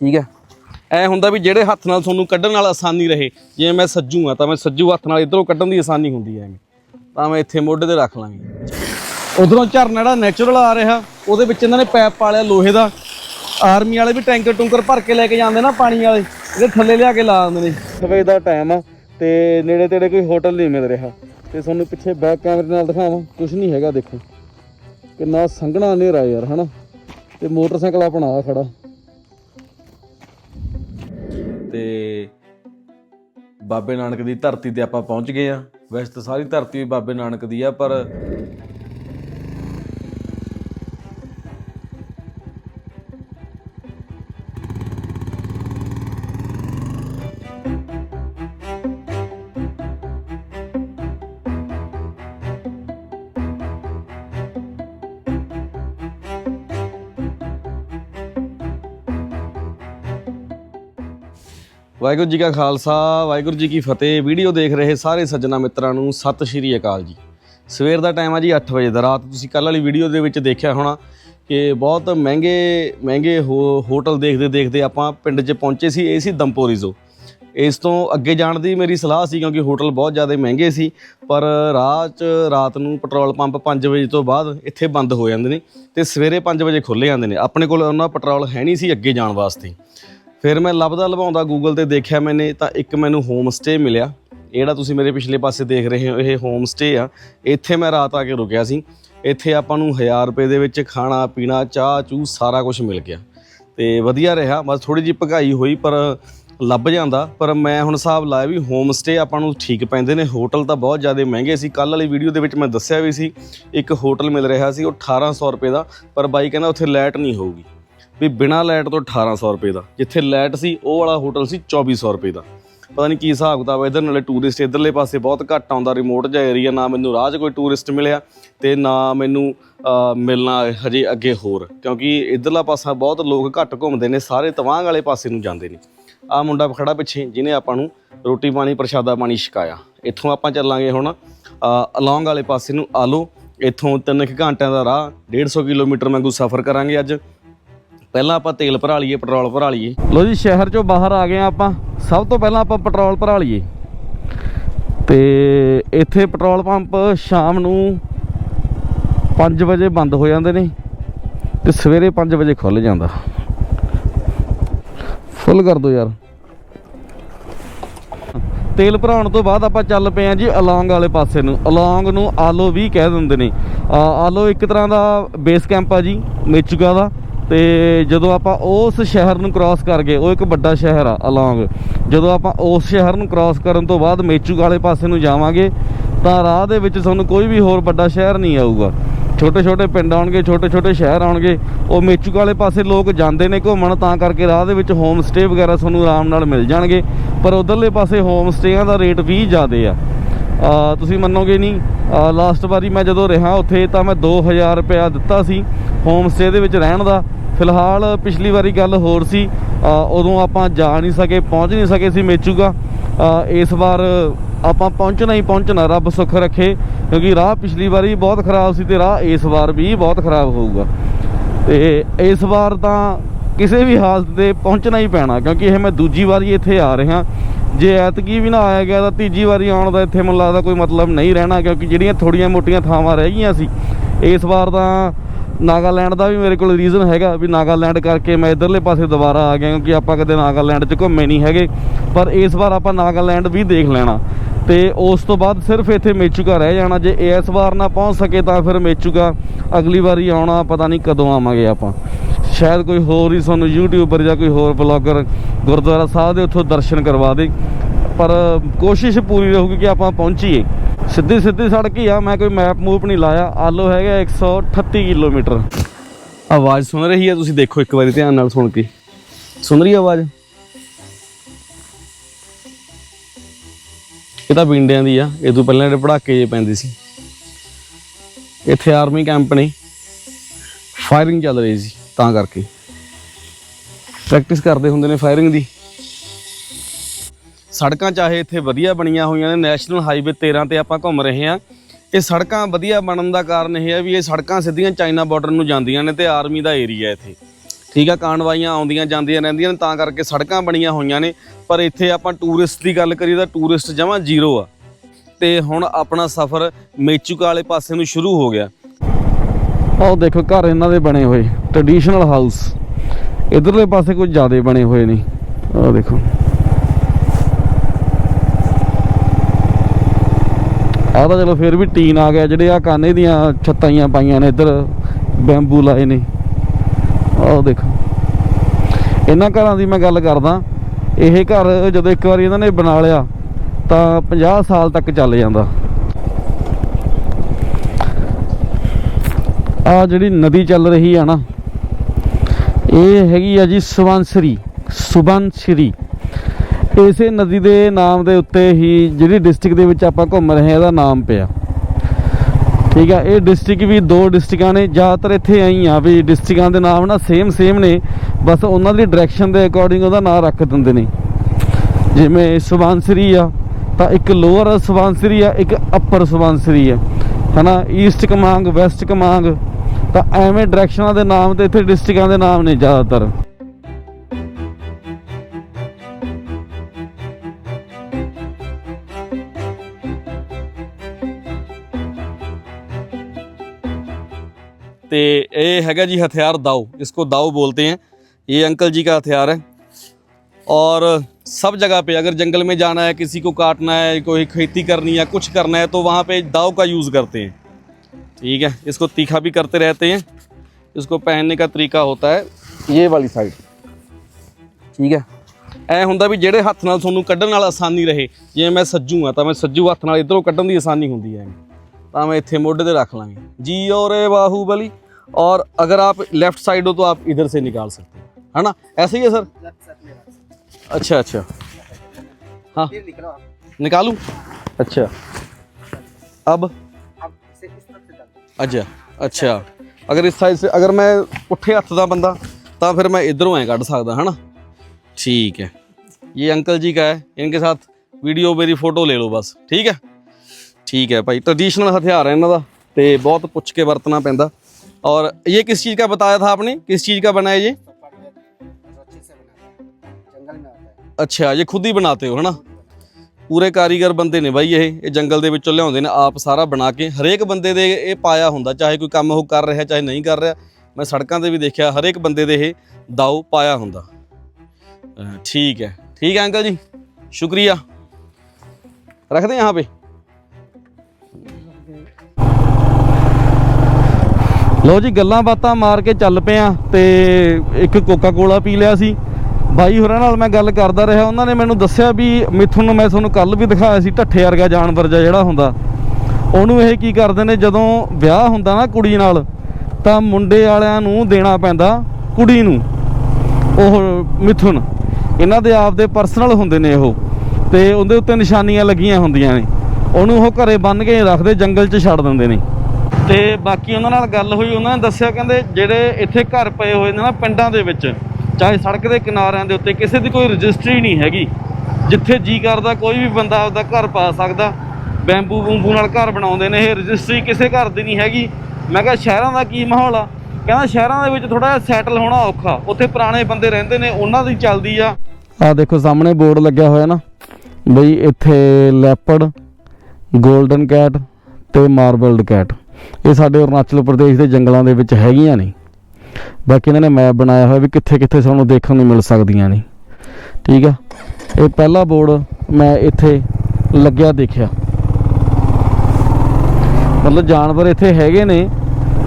ਠੀਕ ਹੈ? ਐ ਹੁੰਦਾ ਵੀ ਜਿਹੜੇ ਹੱਥ ਨਾਲ ਤੁਹਾਨੂੰ ਕੱਢਣ ਨਾਲ ਆਸਾਨੀ ਰਹੇ, ਜਿਵੇਂ ਮੈਂ ਸੱਜੂ ਆ ਤਾਂ ਮੈਂ ਸੱਜੂ ਹੱਥ ਨਾਲ ਇਧਰੋਂ ਕੱਢਣ ਦੀ ਆਸਾਨੀ ਹੁੰਦੀ ਹੈ ਤਾਂ ਮੈਂ ਇੱਥੇ ਮੋਢੇ ਤੇ ਰੱਖ ਲਾਂਗੀ। ਉਧਰੋਂ ਝਰਨਾ ਜਿਹੜਾ ਨੈਚੁਰਲ ਆ ਰਿਹਾ, ਉਹਦੇ ਵਿੱਚ ਇਹਨਾਂ ਨੇ ਪੈਪ ਪਾ ਲਿਆ ਲੋਹੇ ਦਾ। ਆਰਮੀ ਵਾਲੇ ਵੀ ਟੈਂਕਰ ਟੁੰਕਰ ਭਰ ਕੇ ਲੈ ਕੇ ਜਾਂਦੇ ਨਾ ਪਾਣੀ ਵਾਲੇ, ਇਹਦੇ ਥੱਲੇ ਲਿਆ ਕੇ ਲਾ ਦਿੰਦੇ ਨੇ। ਸਵੇਰ ਦਾ ਟਾਈਮ ਆ, ਤੇ ਨੇੜੇ ਤੇੜੇ ਕੋਈ ਹੋਟਲ ਨਹੀਂ ਮਿਲ ਰਿਹਾ। ਤੇ ਤੁਹਾਨੂੰ ਪਿੱਛੇ ਬੈਕ ਕੈਮਰੇ ਨਾਲ ਦਿਖਾਵਾਂ ਕੁਝ ਨਹੀਂ ਹੈਗਾ ਦੇਖੋ। ਕਿੰਨਾ ਸੰਘਣਾ ਹਨੇਰਾ ਯਾਰ, ਹਨਾ? ਤੇ ਮੋਟਰਸਾਈਕਲ ਆਪਣਾ ਆ ਖੜਾ। ਤੇ ਬਾਬੇ ਨਾਨਕ ਦੀ ਧਰਤੀ ਤੇ ਆਪਾਂ ਪਹੁੰਚ ਗਏ ਆ ਵੈਸੇ ਤਾਂ ਸਾਰੀ ਧਰਤੀ ਬਾਬੇ ਨਾਨਕ ਦੀ ਆ, ਪਰ ਵਾਹਿਗੁਰੂ ਜੀ ਕਾ ਖਾਲਸਾ, ਵਾਹਿਗੁਰੂ ਜੀ ਕੀ ਫਤਿਹ। ਵੀਡੀਓ ਦੇਖ ਰਹੇ ਸਾਰੇ ਸੱਜਣਾ ਮਿੱਤਰਾਂ ਨੂੰ ਸਤਿ ਸ਼੍ਰੀ ਅਕਾਲ ਜੀ। ਸਵੇਰ ਦਾ ਟਾਈਮ ਆ ਜੀ 8 ਵਜੇ ਦਾ, ਰਾਤ ਤੁਸੀਂ ਕੱਲ ਵਾਲੀ ਵੀਡੀਓ ਦੇ ਵਿੱਚ ਦੇਖਿਆ ਹੋਣਾ ਕਿ ਬਹੁਤ ਮਹਿੰਗੇ ਮਹਿੰਗੇ ਹੋ- ਹੋਟਲ ਦੇਖਦੇ ਦੇਖਦੇ ਆਪਾਂ ਪਿੰਡ 'ਚ ਪਹੁੰਚੇ ਸੀ, ਇਹ ਸੀ ਦੰਪੋਰੀਜ਼ੋ ਇਸ ਤੋਂ ਅੱਗੇ ਜਾਣ ਦੀ ਮੇਰੀ ਸਲਾਹ ਸੀ ਕਿਉਂਕਿ ਹੋਟਲ ਬਹੁਤ ਜ਼ਿਆਦਾ ਮਹਿੰਗੇ ਸੀ, ਪਰ ਰਾਹ 'ਚ, ਰਾਤ ਨੂੰ ਪੈਟਰੋਲ ਪੰਪ 5 ਵਜੇ ਤੋਂ ਬਾਅਦ ਇੱਥੇ ਬੰਦ ਹੋ ਜਾਂਦੇ ਨੇ ਤੇ ਸਵੇਰੇ 5 ਵਜੇ ਖੁੱਲ੍ਹ ਜਾਂਦੇ ਨੇ। ਆਪਣੇ ਕੋਲ ਉਹਨਾਂ ਪੈਟਰੋਲ ਹੈ ਨਹੀਂ ਸੀ ਅੱਗੇ ਜਾਣ ਵਾਸਤੇ। ਫਿਰ ਮੈਂ ਲੱਭਦਾ ਲਵਾਉਂਦਾ ਗੂਗਲ ਤੇ ਦੇਖਿਆ ਮੈਨੇ, ਤਾਂ ਇੱਕ ਮੈਨੂੰ ਹੋਮ ਸਟੇ ਮਿਲਿਆ। ਜਿਹੜਾ ਤੁਸੀਂ ਮੇਰੇ ਪਿਛਲੇ ਪਾਸੇ ਦੇਖ ਰਹੇ ਹੋ, ਇਹ ਹੋਮ ਸਟੇ ਆ। ਇੱਥੇ ਮੈਂ ਰਾਤ ਆ ਕੇ ਰੁਕਿਆ ਸੀ। ਇੱਥੇ ਆਪਾਂ ਨੂੰ 1000 ਰੁਪਏ ਦੇ ਵਿੱਚ ਖਾਣਾ, ਪੀਣਾ, ਚਾਹ ਚੂ ਸਾਰਾ ਕੁਝ ਮਿਲ ਗਿਆ। ਤੇ ਵਧੀਆ ਰਿਹਾ। ਬਸ ਥੋੜੀ ਜਿਹੀ ਭਗਾਈ ਹੋਈ, ਪਰ ਲੱਭ ਜਾਂਦਾ। ਪਰ ਮੈਂ ਹੁਣ ਹਿਸਾਬ ਲਾਇਆ ਵੀ ਹੋਮ ਸਟੇ ਆਪਾਂ ਨੂੰ ਠੀਕ ਪੈਂਦੇ ਨੇ। ਹੋਟਲ ਤਾਂ ਬਹੁਤ ਜ਼ਿਆਦਾ ਮਹਿੰਗੇ ਸੀ। ਕੱਲ ਵਾਲੀ ਵੀਡੀਓ ਦੇ ਵਿੱਚ ਮੈਂ ਦੱਸਿਆ ਵੀ ਸੀ, ਇੱਕ ਹੋਟਲ ਮਿਲ ਰਿਹਾ ਸੀ, ਉਹ 1800 ਰੁਪਏ ਦਾ। ਪਰ ਬਾਈ ਕਹਿੰਦਾ ਉੱਥੇ ਲਾਈਟ ਨਹੀਂ ਹੋਊਗੀ। ਵੀ ਬਿਨਾ ਲਾਈਟ ਤੋਂ 1800 ਰੁਪਏ ਦਾ। ਜਿੱਥੇ ਲਾਈਟ ਸੀ, ਉਹ ਵਾਲਾ ਹੋਟਲ ਸੀ 2400 ਰੁਪਏ ਦਾ। ਪਤਾ ਨਹੀਂ ਕੀ ਹਿਸਾਬ ਕਿਤਾਬ ਹੈ ਇਧਰ ਨਾਲੇ ਟੂਰਿਸਟ ਇਧਰਲੇ ਪਾਸੇ ਬਹੁਤ ਘੱਟ ਆਉਂਦਾ ਰਿਮੋਟ ਜਿਹਾ ਏਰੀਆ ਨਾ ਮੈਨੂੰ ਰਾਹ 'ਚ ਕੋਈ ਟੂਰਿਸਟ ਮਿਲਿਆ ਤੇ ਨਾ ਮੈਨੂੰ ਮਿਲਣਾ ਹਜੇ ਅੱਗੇ ਹੋਰ। ਕਿਉਂਕਿ ਇਧਰਲਾ ਪਾਸਾ ਬਹੁਤ ਲੋਕ ਘੱਟ ਘੁੰਮਦੇ ਨੇ, ਸਾਰੇ ਤਵਾਂਗ ਵਾਲੇ ਪਾਸੇ ਨੂੰ ਜਾਂਦੇ ਨੇ। ਆ ਮੁੰਡਾ ਖੜਾ ਪਿੱਛੇ, ਜਿਹਨੇ ਆਪਾਂ ਨੂੰ ਰੋਟੀ ਪਾਣੀ, ਪ੍ਰਸ਼ਾਦਾ ਪਾਣੀ ਛਕਾਇਆ। ਇੱਥੋਂ ਆਪਾਂ ਚੱਲਾਂਗੇ ਹੁਣ ਅਲੌਂਗ ਵਾਲੇ ਪਾਸੇ ਨੂੰ। ਆਲੋ ਇੱਥੋਂ ਤਿੰਨ ਕੁ ਘੰਟਿਆਂ ਦਾ ਰਾਹ 150 ਕਿਲੋਮੀਟਰ ਵਾਂਗੂ ਸਫ਼ਰ ਕਰਾਂਗੇ ਅੱਜ। ਪਹਿਲਾਂ ਆਪਾਂ ਤੇਲ ਭਰਾ ਲਈਏ, ਪੈਟਰੋਲ ਭਰਾ ਲਈਏ। ਲੋ ਜੀ, ਸ਼ਹਿਰ ਚੋਂ ਬਾਹਰ ਆ ਗਏ ਆ ਆਪਾਂ। ਸਭ ਤੋਂ ਪਹਿਲਾਂ ਆਪਾਂ ਪੈਟਰੋਲ ਭਰਾ ਲਈਏ। ਤੇ ਇੱਥੇ ਪੈਟਰੋਲ ਪੰਪ ਸ਼ਾਮ ਨੂੰ 5 ਵਜੇ ਬੰਦ ਹੋ ਜਾਂਦੇ ਨੇ ਤੇ ਸਵੇਰੇ 5 ਵਜੇ ਖੁੱਲ ਜਾਂਦਾ। ਫੁੱਲ ਕਰ ਦੋ ਯਾਰ। ਤੇਲ ਭਰਾਉਣ ਤੋਂ ਬਾਅਦ ਆਪਾਂ ਚੱਲ ਪਏ ਆ ਜੀ ਅਲੋਂਗ ਵਾਲੇ ਪਾਸੇ ਨੂੰ। ਅਲੋਂਗ ਨੂੰ ਆਲੋ ਵੀ ਕਹਿ ਦਿੰਦੇ ਨੇ। ਆਲੋ ਇੱਕ ਤਰ੍ਹਾਂ ਦਾ ਬੇਸ ਕੈਂਪ ਆ ਜੀ, ਮੇਚੂਗਾ ਦਾ। ਤੇ ਜਦੋਂ ਆਪਾਂ ਉਸ ਸ਼ਹਿਰ ਨੂੰ ਕ੍ਰਾਸ ਕਰ ਗਏ ਉਹ ਇੱਕ ਵੱਡਾ ਸ਼ਹਿਰ ਆ ਅਲੋਂਗ ਜਦੋਂ ਆਪਾਂ ਉਸ ਸ਼ਹਿਰ ਨੂੰ ਕ੍ਰਾਸ ਕਰਨ ਤੋਂ ਬਾਅਦ ਮੇਚੂਗਾ ਵਾਲੇ ਪਾਸੇ ਨੂੰ ਜਾਵਾਂਗੇ ਤਾਂ ਰਾਹ ਦੇ ਵਿੱਚ ਤੁਹਾਨੂੰ ਕੋਈ ਵੀ ਹੋਰ ਵੱਡਾ ਸ਼ਹਿਰ ਨਹੀਂ ਆਊਗਾ। ਛੋਟੇ ਛੋਟੇ ਪਿੰਡ ਆਉਣਗੇ ਛੋਟੇ ਛੋਟੇ ਸ਼ਹਿਰ ਆਉਣਗੇ ਉਹ ਮੇਚੂਕਾ ਵਾਲੇ ਪਾਸੇ ਲੋਕ ਜਾਂਦੇ ਨੇ ਘੁੰਮਣ ਤਾਂ ਕਰਕੇ ਰਾਹ ਦੇ ਵਿੱਚ ਹੋਮ ਸਟੇ ਵਗੈਰਾ ਤੁਹਾਨੂੰ ਆਰਾਮ ਨਾਲ ਮਿਲ ਜਾਣਗੇ। ਪਰ ਉਧਰਲੇ ਪਾਸੇ ਹੋਮ ਸਟੇਆਂ ਦਾ ਰੇਟ ਵੀ ਜ਼ਿਆਦਾ ਆ, ਤੁਸੀਂ ਮੰਨੋਗੇ ਨਹੀਂ। ਲਾਸਟ ਵਾਰੀ ਮੈਂ ਜਦੋਂ ਰਿਹਾ ਉੱਥੇ ਤਾਂ ਮੈਂ 2000 ਰੁਪਇਆ ਦਿੱਤਾ ਸੀ ਹੋਮ ਸਟੇ ਦੇ ਵਿੱਚ ਰਹਿਣ ਦਾ। ਫਿਲਹਾਲ ਪਿਛਲੀ ਵਾਰੀ ਗੱਲ ਹੋਰ ਸੀ। ਉਦੋਂ ਆਪਾਂ ਜਾ ਨਹੀਂ ਸਕੇ, ਪਹੁੰਚ ਨਹੀਂ ਸਕੇ ਸੀ ਮੇਚੂਗਾ। ਇਸ ਵਾਰ ਆਪਾਂ ਪਹੁੰਚਣਾ ਹੀ ਪਹੁੰਚਣਾ, ਰੱਬ ਸੁੱਖ ਰੱਖੇ, ਕਿਉਂਕਿ ਰਾਹ ਪਿਛਲੀ ਵਾਰੀ ਬਹੁਤ ਖਰਾਬ ਸੀ ਤੇ ਰਾਹ ਇਸ ਵਾਰ ਵੀ ਬਹੁਤ ਖਰਾਬ ਹੋਊਗਾ। ਤੇ ਇਸ ਵਾਰ ਤਾਂ ਕਿਸੇ ਵੀ ਹਾਲਤ ਤੇ ਪਹੁੰਚਣਾ ਹੀ ਪੈਣਾ, ਕਿਉਂਕਿ ਇਹ ਮੈਂ ਦੂਜੀ ਵਾਰੀ ਇੱਥੇ ਆ ਰਿਹਾ। ਜੇ ਐਤਕੀ ਵੀ ਨਾ ਆਇਆ ਗਿਆ ਤਾਂ ਤੀਜੀ ਵਾਰੀ ਆਉਣ ਦਾ ਇੱਥੇ ਮੈਨੂੰ ਲੱਗਦਾ ਕੋਈ ਮਤਲਬ ਨਹੀਂ ਰਹਿਣਾ, ਕਿਉਂਕਿ ਜਿਹੜੀਆਂ ਥੋੜੀਆਂ ਮੋਟੀਆਂ ਥਾਵਾਂ ਰਹਿ ਗਈਆਂ ਸੀ, ਇਸ ਵਾਰ ਤਾਂ ਨਾਗਾਲੈਂਡ ਦਾ ਵੀ ਮੇਰੇ ਕੋਲ ਰੀਜ਼ਨ ਹੈਗਾ ਵੀ ਨਾਗਾਲੈਂਡ ਕਰਕੇ ਮੈਂ ਇਧਰਲੇ ਪਾਸੇ ਦੁਬਾਰਾ ਆ ਗਿਆ, ਕਿਉਂਕਿ ਆਪਾਂ ਕਦੇ ਨਾਗਾਲੈਂਡ 'ਚ ਘੁੰਮੇ ਨਹੀਂ ਹੈਗੇ, ਪਰ ਇਸ ਵਾਰ ਆਪਾਂ ਨਾਗਾਲੈਂਡ ਵੀ ਦੇਖ ਲੈਣਾ। ਤੇ ਉਸ ਤੋਂ ਬਾਅਦ ਸਿਰਫ ਇੱਥੇ ਮੇਚੂਗਾ ਰਹਿ ਜਾਣਾ, ਜੇ ਇਸ ਵਾਰ ਨਾ ਪਹੁੰਚ ਸਕੇ ਤਾਂ ਫਿਰ ਮੇਚੂਗਾ ਅਗਲੀ ਵਾਰੀ ਆਉਣਾ, ਪਤਾ ਨਹੀਂ ਕਦੋਂ ਆਵਾਂਗੇ ਆਪਾਂ। ਸ਼ਾਇਦ ਕੋਈ ਹੋਰ ਹੀ ਤੁਹਾਨੂੰ ਯੂਟਿਊਬਰ ਜਾਂ ਕੋਈ ਹੋਰ ਬਲੌਗਰ ਗੁਰਦੁਆਰਾ ਸਾਹਿਬ ਦੇ ਉੱਥੋਂ ਦਰਸ਼ਨ ਕਰਵਾ ਦੇ। ਪਰ ਕੋਸ਼ਿਸ਼ ਪੂਰੀ ਰਹੂਗੀ ਕਿ ਆਪਾਂ ਪਹੁੰਚੀਏ। ਸਿੱਧੀ ਸਿੱਧੀ ਸੜਕ ਹੀ ਆ, ਮੈਂ ਕੋਈ ਮੈਪ ਮੂਪ ਨਹੀਂ ਲਾਇਆ। ਆਲੋ ਹੈਗਾ 138 ਕਿਲੋਮੀਟਰ। ਆਵਾਜ਼ ਸੁਣ ਰਹੀ ਹੈ ਤੁਸੀਂ ਦੇਖੋ ਇੱਕ ਵਾਰੀ ਧਿਆਨ ਨਾਲ ਸੁਣ ਕੇ। ਸੁਣ ਰਹੀ ਆਵਾਜ਼? ਇਹ ਤਾਂ ਬਿੰਡਿਆਂ ਦੀ ਆ, ਇਹ ਤੋਂ ਪਹਿਲਾਂ ਜਿਹੜੇ ਪੜਾਕੇ ਜੇ ਪੈਂਦੇ ਸੀ। ਇੱਥੇ ਆਰਮੀ ਕੈਂਪ ਨੇ। ਫਾਇਰਿੰਗ ਚੱਲ ਰਹੀ ਸੀ। ਤਾਂ ਕਰਕੇ। ਪ੍ਰੈਕਟਿਸ ਕਰਦੇ ਹੁੰਦੇ ਨੇ ਫਾਇਰਿੰਗ ਦੀ। ਸੜਕਾਂ ਚਾਹੇ ਇੱਥੇ ਵਧੀਆ ਬਣੀਆਂ ਹੋਈਆਂ ਨੇ ਨੈਸ਼ਨਲ ਹਾਈਵੇ 13 ਤੇ ਆਪਾਂ ਘੁੰਮ ਰਹੇ ਹਾਂ। ਇਹ ਸੜਕਾਂ ਵਧੀਆ ਬਣਨ ਦਾ ਕਾਰਨ ਇਹ ਹੈ ਵੀ ਇਹ ਸੜਕਾਂ ਸਿੱਧੀਆਂ ਚਾਈਨਾ ਬਾਰਡਰ ਨੂੰ ਜਾਂਦੀਆਂ ਨੇ ਤੇ ਆਰਮੀ ਦਾ ਏਰੀਆ ਇੱਥੇ। ਠੀਕ ਆ, ਕਾਂਡਵਾਈਆਂ ਆਉਂਦੀਆਂ ਜਾਂਦੀਆਂ ਰਹਿੰਦੀਆਂ ਨੇ, ਤਾਂ ਕਰਕੇ ਸੜਕਾਂ ਬਣੀਆਂ ਹੋਈਆਂ ਨੇ, ਪਰ ਇੱਥੇ ਆਪਾਂ ਟੂਰਿਸਟ ਦੀ ਗੱਲ ਕਰੀਏ ਤਾਂ ਟੂਰਿਸਟ ਜਮਾਂ ਜ਼ੀਰੋ ਆ। ਤੇ ਹੁਣ ਆਪਣਾ ਸਫ਼ਰ ਮੇਚੂਕਾ ਵਾਲੇ ਪਾਸੇ ਨੂੰ ਸ਼ੁਰੂ ਹੋ ਗਿਆ। ਆਹ ਦੇਖੋ ਘਰ ਇਹਨਾਂ ਦੇ ਬਣੇ ਹੋਏ ਟ੍ਰੈਡੀਸ਼ਨਲ ਹਾਊਸ ਇਧਰਲੇ ਪਾਸੇ ਕੁਝ ਜ਼ਿਆਦੇ ਬਣੇ ਹੋਏ ਨੇ। ਆਹ ਦੇਖੋ। ਆਹ ਤਾਂ ਚਲੋ ਫਿਰ ਵੀ ਟੀਨ ਆ ਗਿਆ, ਜਿਹੜੇ ਆ ਕਾਨੇ ਦੀਆਂ ਛੱਤਾਂ ਪਾਈਆਂ ਨੇ ਇੱਧਰ, ਬੈਂਬੂ ਲਾਏ ਨੇ। ਆਹ ਦੇਖੋ। ਇਹਨਾਂ ਘਰਾਂ ਦੀ ਮੈਂ ਗੱਲ ਕਰਦਾ, ਇਹ ਘਰ ਜਦੋਂ ਇੱਕ ਵਾਰੀ ਇਹਨਾਂ ਨੇ ਬਣਾ ਲਿਆ, ਤਾਂ 50 ਸਾਲ ਤੱਕ ਚੱਲ ਜਾਂਦਾ। ਆ ਜਿਹੜੀ ਨਦੀ ਚੱਲ ਰਹੀ ਆ ਨਾ, ਇਹ ਹੈਗੀ ਆ ਜੀ ਸੁਬਨਸਰੀ ਸੁਬਨਸਰੀ ਇਸੇ ਨਦੀ ਦੇ ਨਾਮ ਦੇ ਉੱਤੇ ਹੀ ਜਿਹੜੀ ਡਿਸਟ੍ਰਿਕਟ ਦੇ ਵਿੱਚ ਆਪਾਂ ਘੁੰਮ ਰਹੇ ਹਾਂ, ਇਹਦਾ ਨਾਮ ਪਿਆ। ਠੀਕ ਆ, ਇਹ ਡਿਸਟ੍ਰਿਕਟ ਵੀ ਦੋ ਡਿਸਟ੍ਰਿਕਾਂ ਨੇ, ਜ਼ਿਆਦਾਤਰ ਇੱਥੇ ਆਈ ਆ ਵੀ ਡਿਸਟ੍ਰਿਕਾਂ ਦੇ ਨਾਮ ਨਾ ਸੇਮ ਸੇਮ ਨੇ, ਬਸ ਉਹਨਾਂ ਦੀ ਡਾਇਰੈਕਸ਼ਨ ਦੇ ਅਕੋਰਡਿੰਗ ਉਹਦਾ ਨਾਮ ਰੱਖ ਦਿੰਦੇ ਨੇ। ਜਿਵੇਂ ਸੁਬਨਸਰੀ ਆ, ਤਾਂ ਇੱਕ ਲੋਅਰ ਸੁਬਾਂਸਰੀ ਆ, ਇੱਕ ਅਪਰ ਸੁਬਾਂਸਰੀ ਆ। ਹਨਾ ਈਸਟ ਕਮਾਂਗ ਵੈਸਟ ਕਮਾਂਗ ਤਾਂ ਐਵੇਂ ਡਾਇਰੈਕਸ਼ਨਾਂ ਦੇ ਨਾਮ ਤੇ ਇੱਥੇ ਡਿਸਟ੍ਰਿਕਾਂ ਦੇ ਨਾਮ ਨੇ ਜ਼ਿਆਦਾਤਰ ਤੇ ਇਹ हैगा जी हथियार दाव इसको दाव बोलते हैं ये अंकल जी का हथियार है और सब जगह पे अगर जंगल में जाना है किसी को काटना है कोई खेती करनी है कुछ करना है तो वहाँ पे दाव का यूज़ करते हैं ठीक है इसको तीखा भी करते रहते हैं इसको पहनने का तरीका होता है ये वाली साइड ਠੀਕ ਹੈ ਐ ਹੁੰਦਾ ਵੀ ਜਿਹੜੇ ਹੱਥ ਨਾਲ ਤੁਹਾਨੂੰ ਕੱਢਣ ਨਾਲ ਆਸਾਨੀ ਰਹੇ ਜਿਵੇਂ ਮੈਂ ਸੱਜੂ ਆ ਤਾਂ ਮੈਂ ਸੱਜੂ ਹੱਥ ਨਾਲ ਇਧਰੋਂ ਕੱਢਣ ਦੀ ਆਸਾਨੀ ਹੁੰਦੀ ਹੈ ਤਾਂ मैं ਇੱਥੇ ਮੋਢੇ ਤੇ ਰੱਖ ਲਾਂਗੇ जी और ए बाहुबली और अगर आप लेफ्ट साइड हो तो आप इधर से निकाल सकते हो है ना ऐसे ही है सर अच्छा अच्छा हाँ निकालूं अच्छा अब अच्छा अच्छा अगर इस साइड से अगर मैं ਪੁੱਠੇ ਹੱਥ ਦਾ ਬੰਦਾ ਤਾਂ ਫਿਰ ਮੈਂ ਇਧਰੋਂ ਐ ਕੱਢ ਸਕਦਾ ਹਨਾ ठीक है ये अंकल जी का है इनके साथ वीडियो मेरी फोटो ले लो बस ठीक है ਠੀਕ ਹੈ ਭਾਈ ਟ੍ਰੈਡੀਸ਼ਨਲ ਹਥਿਆਰ ਹੈ ਇਹਨਾਂ ਦਾ ਤੇ ਬਹੁਤ ਪੁੱਛ ਕੇ ਵਰਤਣਾ ਪੈਂਦਾ और ये किस चीज़ का बताया था आपने किस चीज़ का बनाया ये अच्छा ये खुद ही बनाते हो है ना ਪੂਰੇ ਕਾਰੀਗਰ ਬੰਦੇ ਨੇ ਬਾਈ ਇਹ ਇਹ ਜੰਗਲ ਦੇ ਵਿੱਚੋਂ ਲਿਆਉਂਦੇ ਨੇ, ਆਪ ਸਾਰਾ ਬਣਾ ਕੇ। ਹਰੇਕ ਬੰਦੇ ਦੇ ਇਹ ਪਾਇਆ ਹੁੰਦਾ, ਚਾਹੇ ਕੋਈ ਕੰਮ ਉਹ ਕਰ ਰਿਹਾ, ਚਾਹੇ ਨਹੀਂ ਕਰ ਰਿਹਾ। ਮੈਂ ਸੜਕਾਂ ਤੇ ਵੀ ਦੇਖਿਆ, ਹਰੇਕ ਬੰਦੇ ਦੇ ਇਹ ਦਾਉ ਪਾਇਆ ਹੁੰਦਾ। ਠੀਕ ਹੈ। ਠੀਕ ਹੈ ਅੰਕਲ ਜੀ। ਸ਼ੁਕਰੀਆ। ਰੱਖਦੇ ਹਾਂ ਯਹਾਂ ਪੇ ਲੋ ਜੀ, ਗੱਲਾਂ ਬਾਤਾਂ ਮਾਰ ਕੇ ਚੱਲ ਪਿਆ ਆ ਤੇ ਇੱਕ ਕੋਕਾ ਕੋਲਾ ਪੀ ਲਿਆ ਸੀ। ਬਾਈ ਹੋਰਾਂ ਨਾਲ ਮੈਂ ਗੱਲ ਕਰਦਾ ਰਿਹਾ, ਉਹਨਾਂ ਨੇ ਮੈਨੂੰ ਦੱਸਿਆ ਵੀ ਮਿਥੁਨ ਨੂੰ ਮੈਂ ਤੁਹਾਨੂੰ ਕੱਲ ਵੀ ਦਿਖਾਇਆ ਸੀ, ਢੱਠੇ ਵਰਗਾ ਜਾਨਵਰ ਜਿਹਾ ਜਿਹੜਾ ਹੁੰਦਾ। ਉਹਨੂੰ ਇਹ ਕੀ ਕਰਦੇ ਨੇ, ਜਦੋਂ ਵਿਆਹ ਹੁੰਦਾ ਨਾ ਕੁੜੀ ਨਾਲ, ਤਾਂ ਮੁੰਡੇ ਵਾਲਿਆਂ ਨੂੰ ਦੇਣਾ ਪੈਂਦਾ ਕੁੜੀ ਨੂੰ, ਉਹ ਮਿਥੁਨ। ਇਹਨਾਂ ਦੇ ਆਪਦੇ ਪਰਸਨਲ ਹੁੰਦੇ ਨੇ ਉਹ, ਤੇ ਉਹਦੇ ਉੱਤੇ ਨਿਸ਼ਾਨੀਆਂ ਲੱਗੀਆਂ ਹੁੰਦੀਆਂ ਨੇ। ਉਹਨੂੰ ਉਹ ਘਰੇ ਬੰਨ ਕੇ ਰੱਖਦੇ, ਜੰਗਲ 'ਚ ਛੱਡ ਦਿੰਦੇ ਨੇ। ਤੇ ਬਾਕੀ ਉਹਨਾਂ ਨਾਲ ਗੱਲ ਹੋਈ, ਉਹਨਾਂ ਨੇ ਦੱਸਿਆ, ਕਹਿੰਦੇ ਜਿਹੜੇ ਇੱਥੇ ਘਰ ਪਏ ਹੋਏ ਨੇ ਨਾ ਪਿੰਡਾਂ ਦੇ ਵਿੱਚ ਚਾਹੇ ਸੜਕ ਦੇ ਕਿਨਾਰਿਆਂ ਦੇ ਉੱਤੇ ਕਿਸੇ ਦੀ ਕੋਈ ਰਜਿਸਟਰੀ ਨਹੀਂ ਹੈਗੀ, ਜਿੱਥੇ ਜੀ ਕਰਦਾ, ਕੋਈ ਵੀ ਬੰਦਾ ਆਪਦਾ ਘਰ ਪਾ ਸਕਦਾ, ਬੈਂਬੂ ਬੂੰਬੂ ਨਾਲ ਘਰ ਬਣਾਉਂਦੇ ਨੇ, ਇਹ ਰਜਿਸਟਰੀ ਕਿਸੇ ਘਰ ਦੀ ਨਹੀਂ ਹੈਗੀ। ਮੈਂ ਕਿਹਾ, ਸ਼ਹਿਰਾਂ ਦਾ ਕੀ ਮਾਹੌਲ ਆ? ਕਹਿੰਦਾ, ਸ਼ਹਿਰਾਂ ਦੇ ਵਿੱਚ ਥੋੜਾ ਜਿਹਾ ਸੈਟਲ ਹੋਣਾ ਔਖਾ। ਉੱਥੇ ਪੁਰਾਣੇ ਬੰਦੇ ਰਹਿੰਦੇ ਨੇ, ਉਹਨਾਂ ਦੀ ਚੱਲਦੀ ਆ। ਆ ਦੇਖੋ, ਸਾਹਮਣੇ ਬੋਰਡ ਲੱਗਿਆ ਹੋਇਆ ਨਾ। ਬਈ, ਇੱਥੇ ਲੈਪਰਡ 골ਡਨ ਕੈਟ ਤੇ ਮਾਰਬਲਡ ਕੈਟ ਇਹ ਸਾਡੇ ਅਰੁਣਾਚਲ ਪ੍ਰਦੇਸ਼ ਦੇ ਜੰਗਲਾਂ ਦੇ ਵਿੱਚ ਹੈਗੀਆਂ ਨੇ। ਬਾਕੀ ਇਹਨਾਂ ਨੇ ਮੈਪ ਬਣਾਇਆ ਹੋਇਆ ਵੀ ਕਿੱਥੇ ਕਿੱਥੇ ਸਾਨੂੰ ਦੇਖਣ ਨੂੰ ਮਿਲ ਸਕਦੀਆਂ ਨੇ। ਠੀਕ ਆ? ਇਹ ਪਹਿਲਾ ਬੋਰਡ ਮੈਂ ਇੱਥੇ ਲੱਗਿਆ ਦੇਖਿਆ। ਮਤਲਬ ਜਾਨਵਰ ਇੱਥੇ ਹੈਗੇ ਨੇ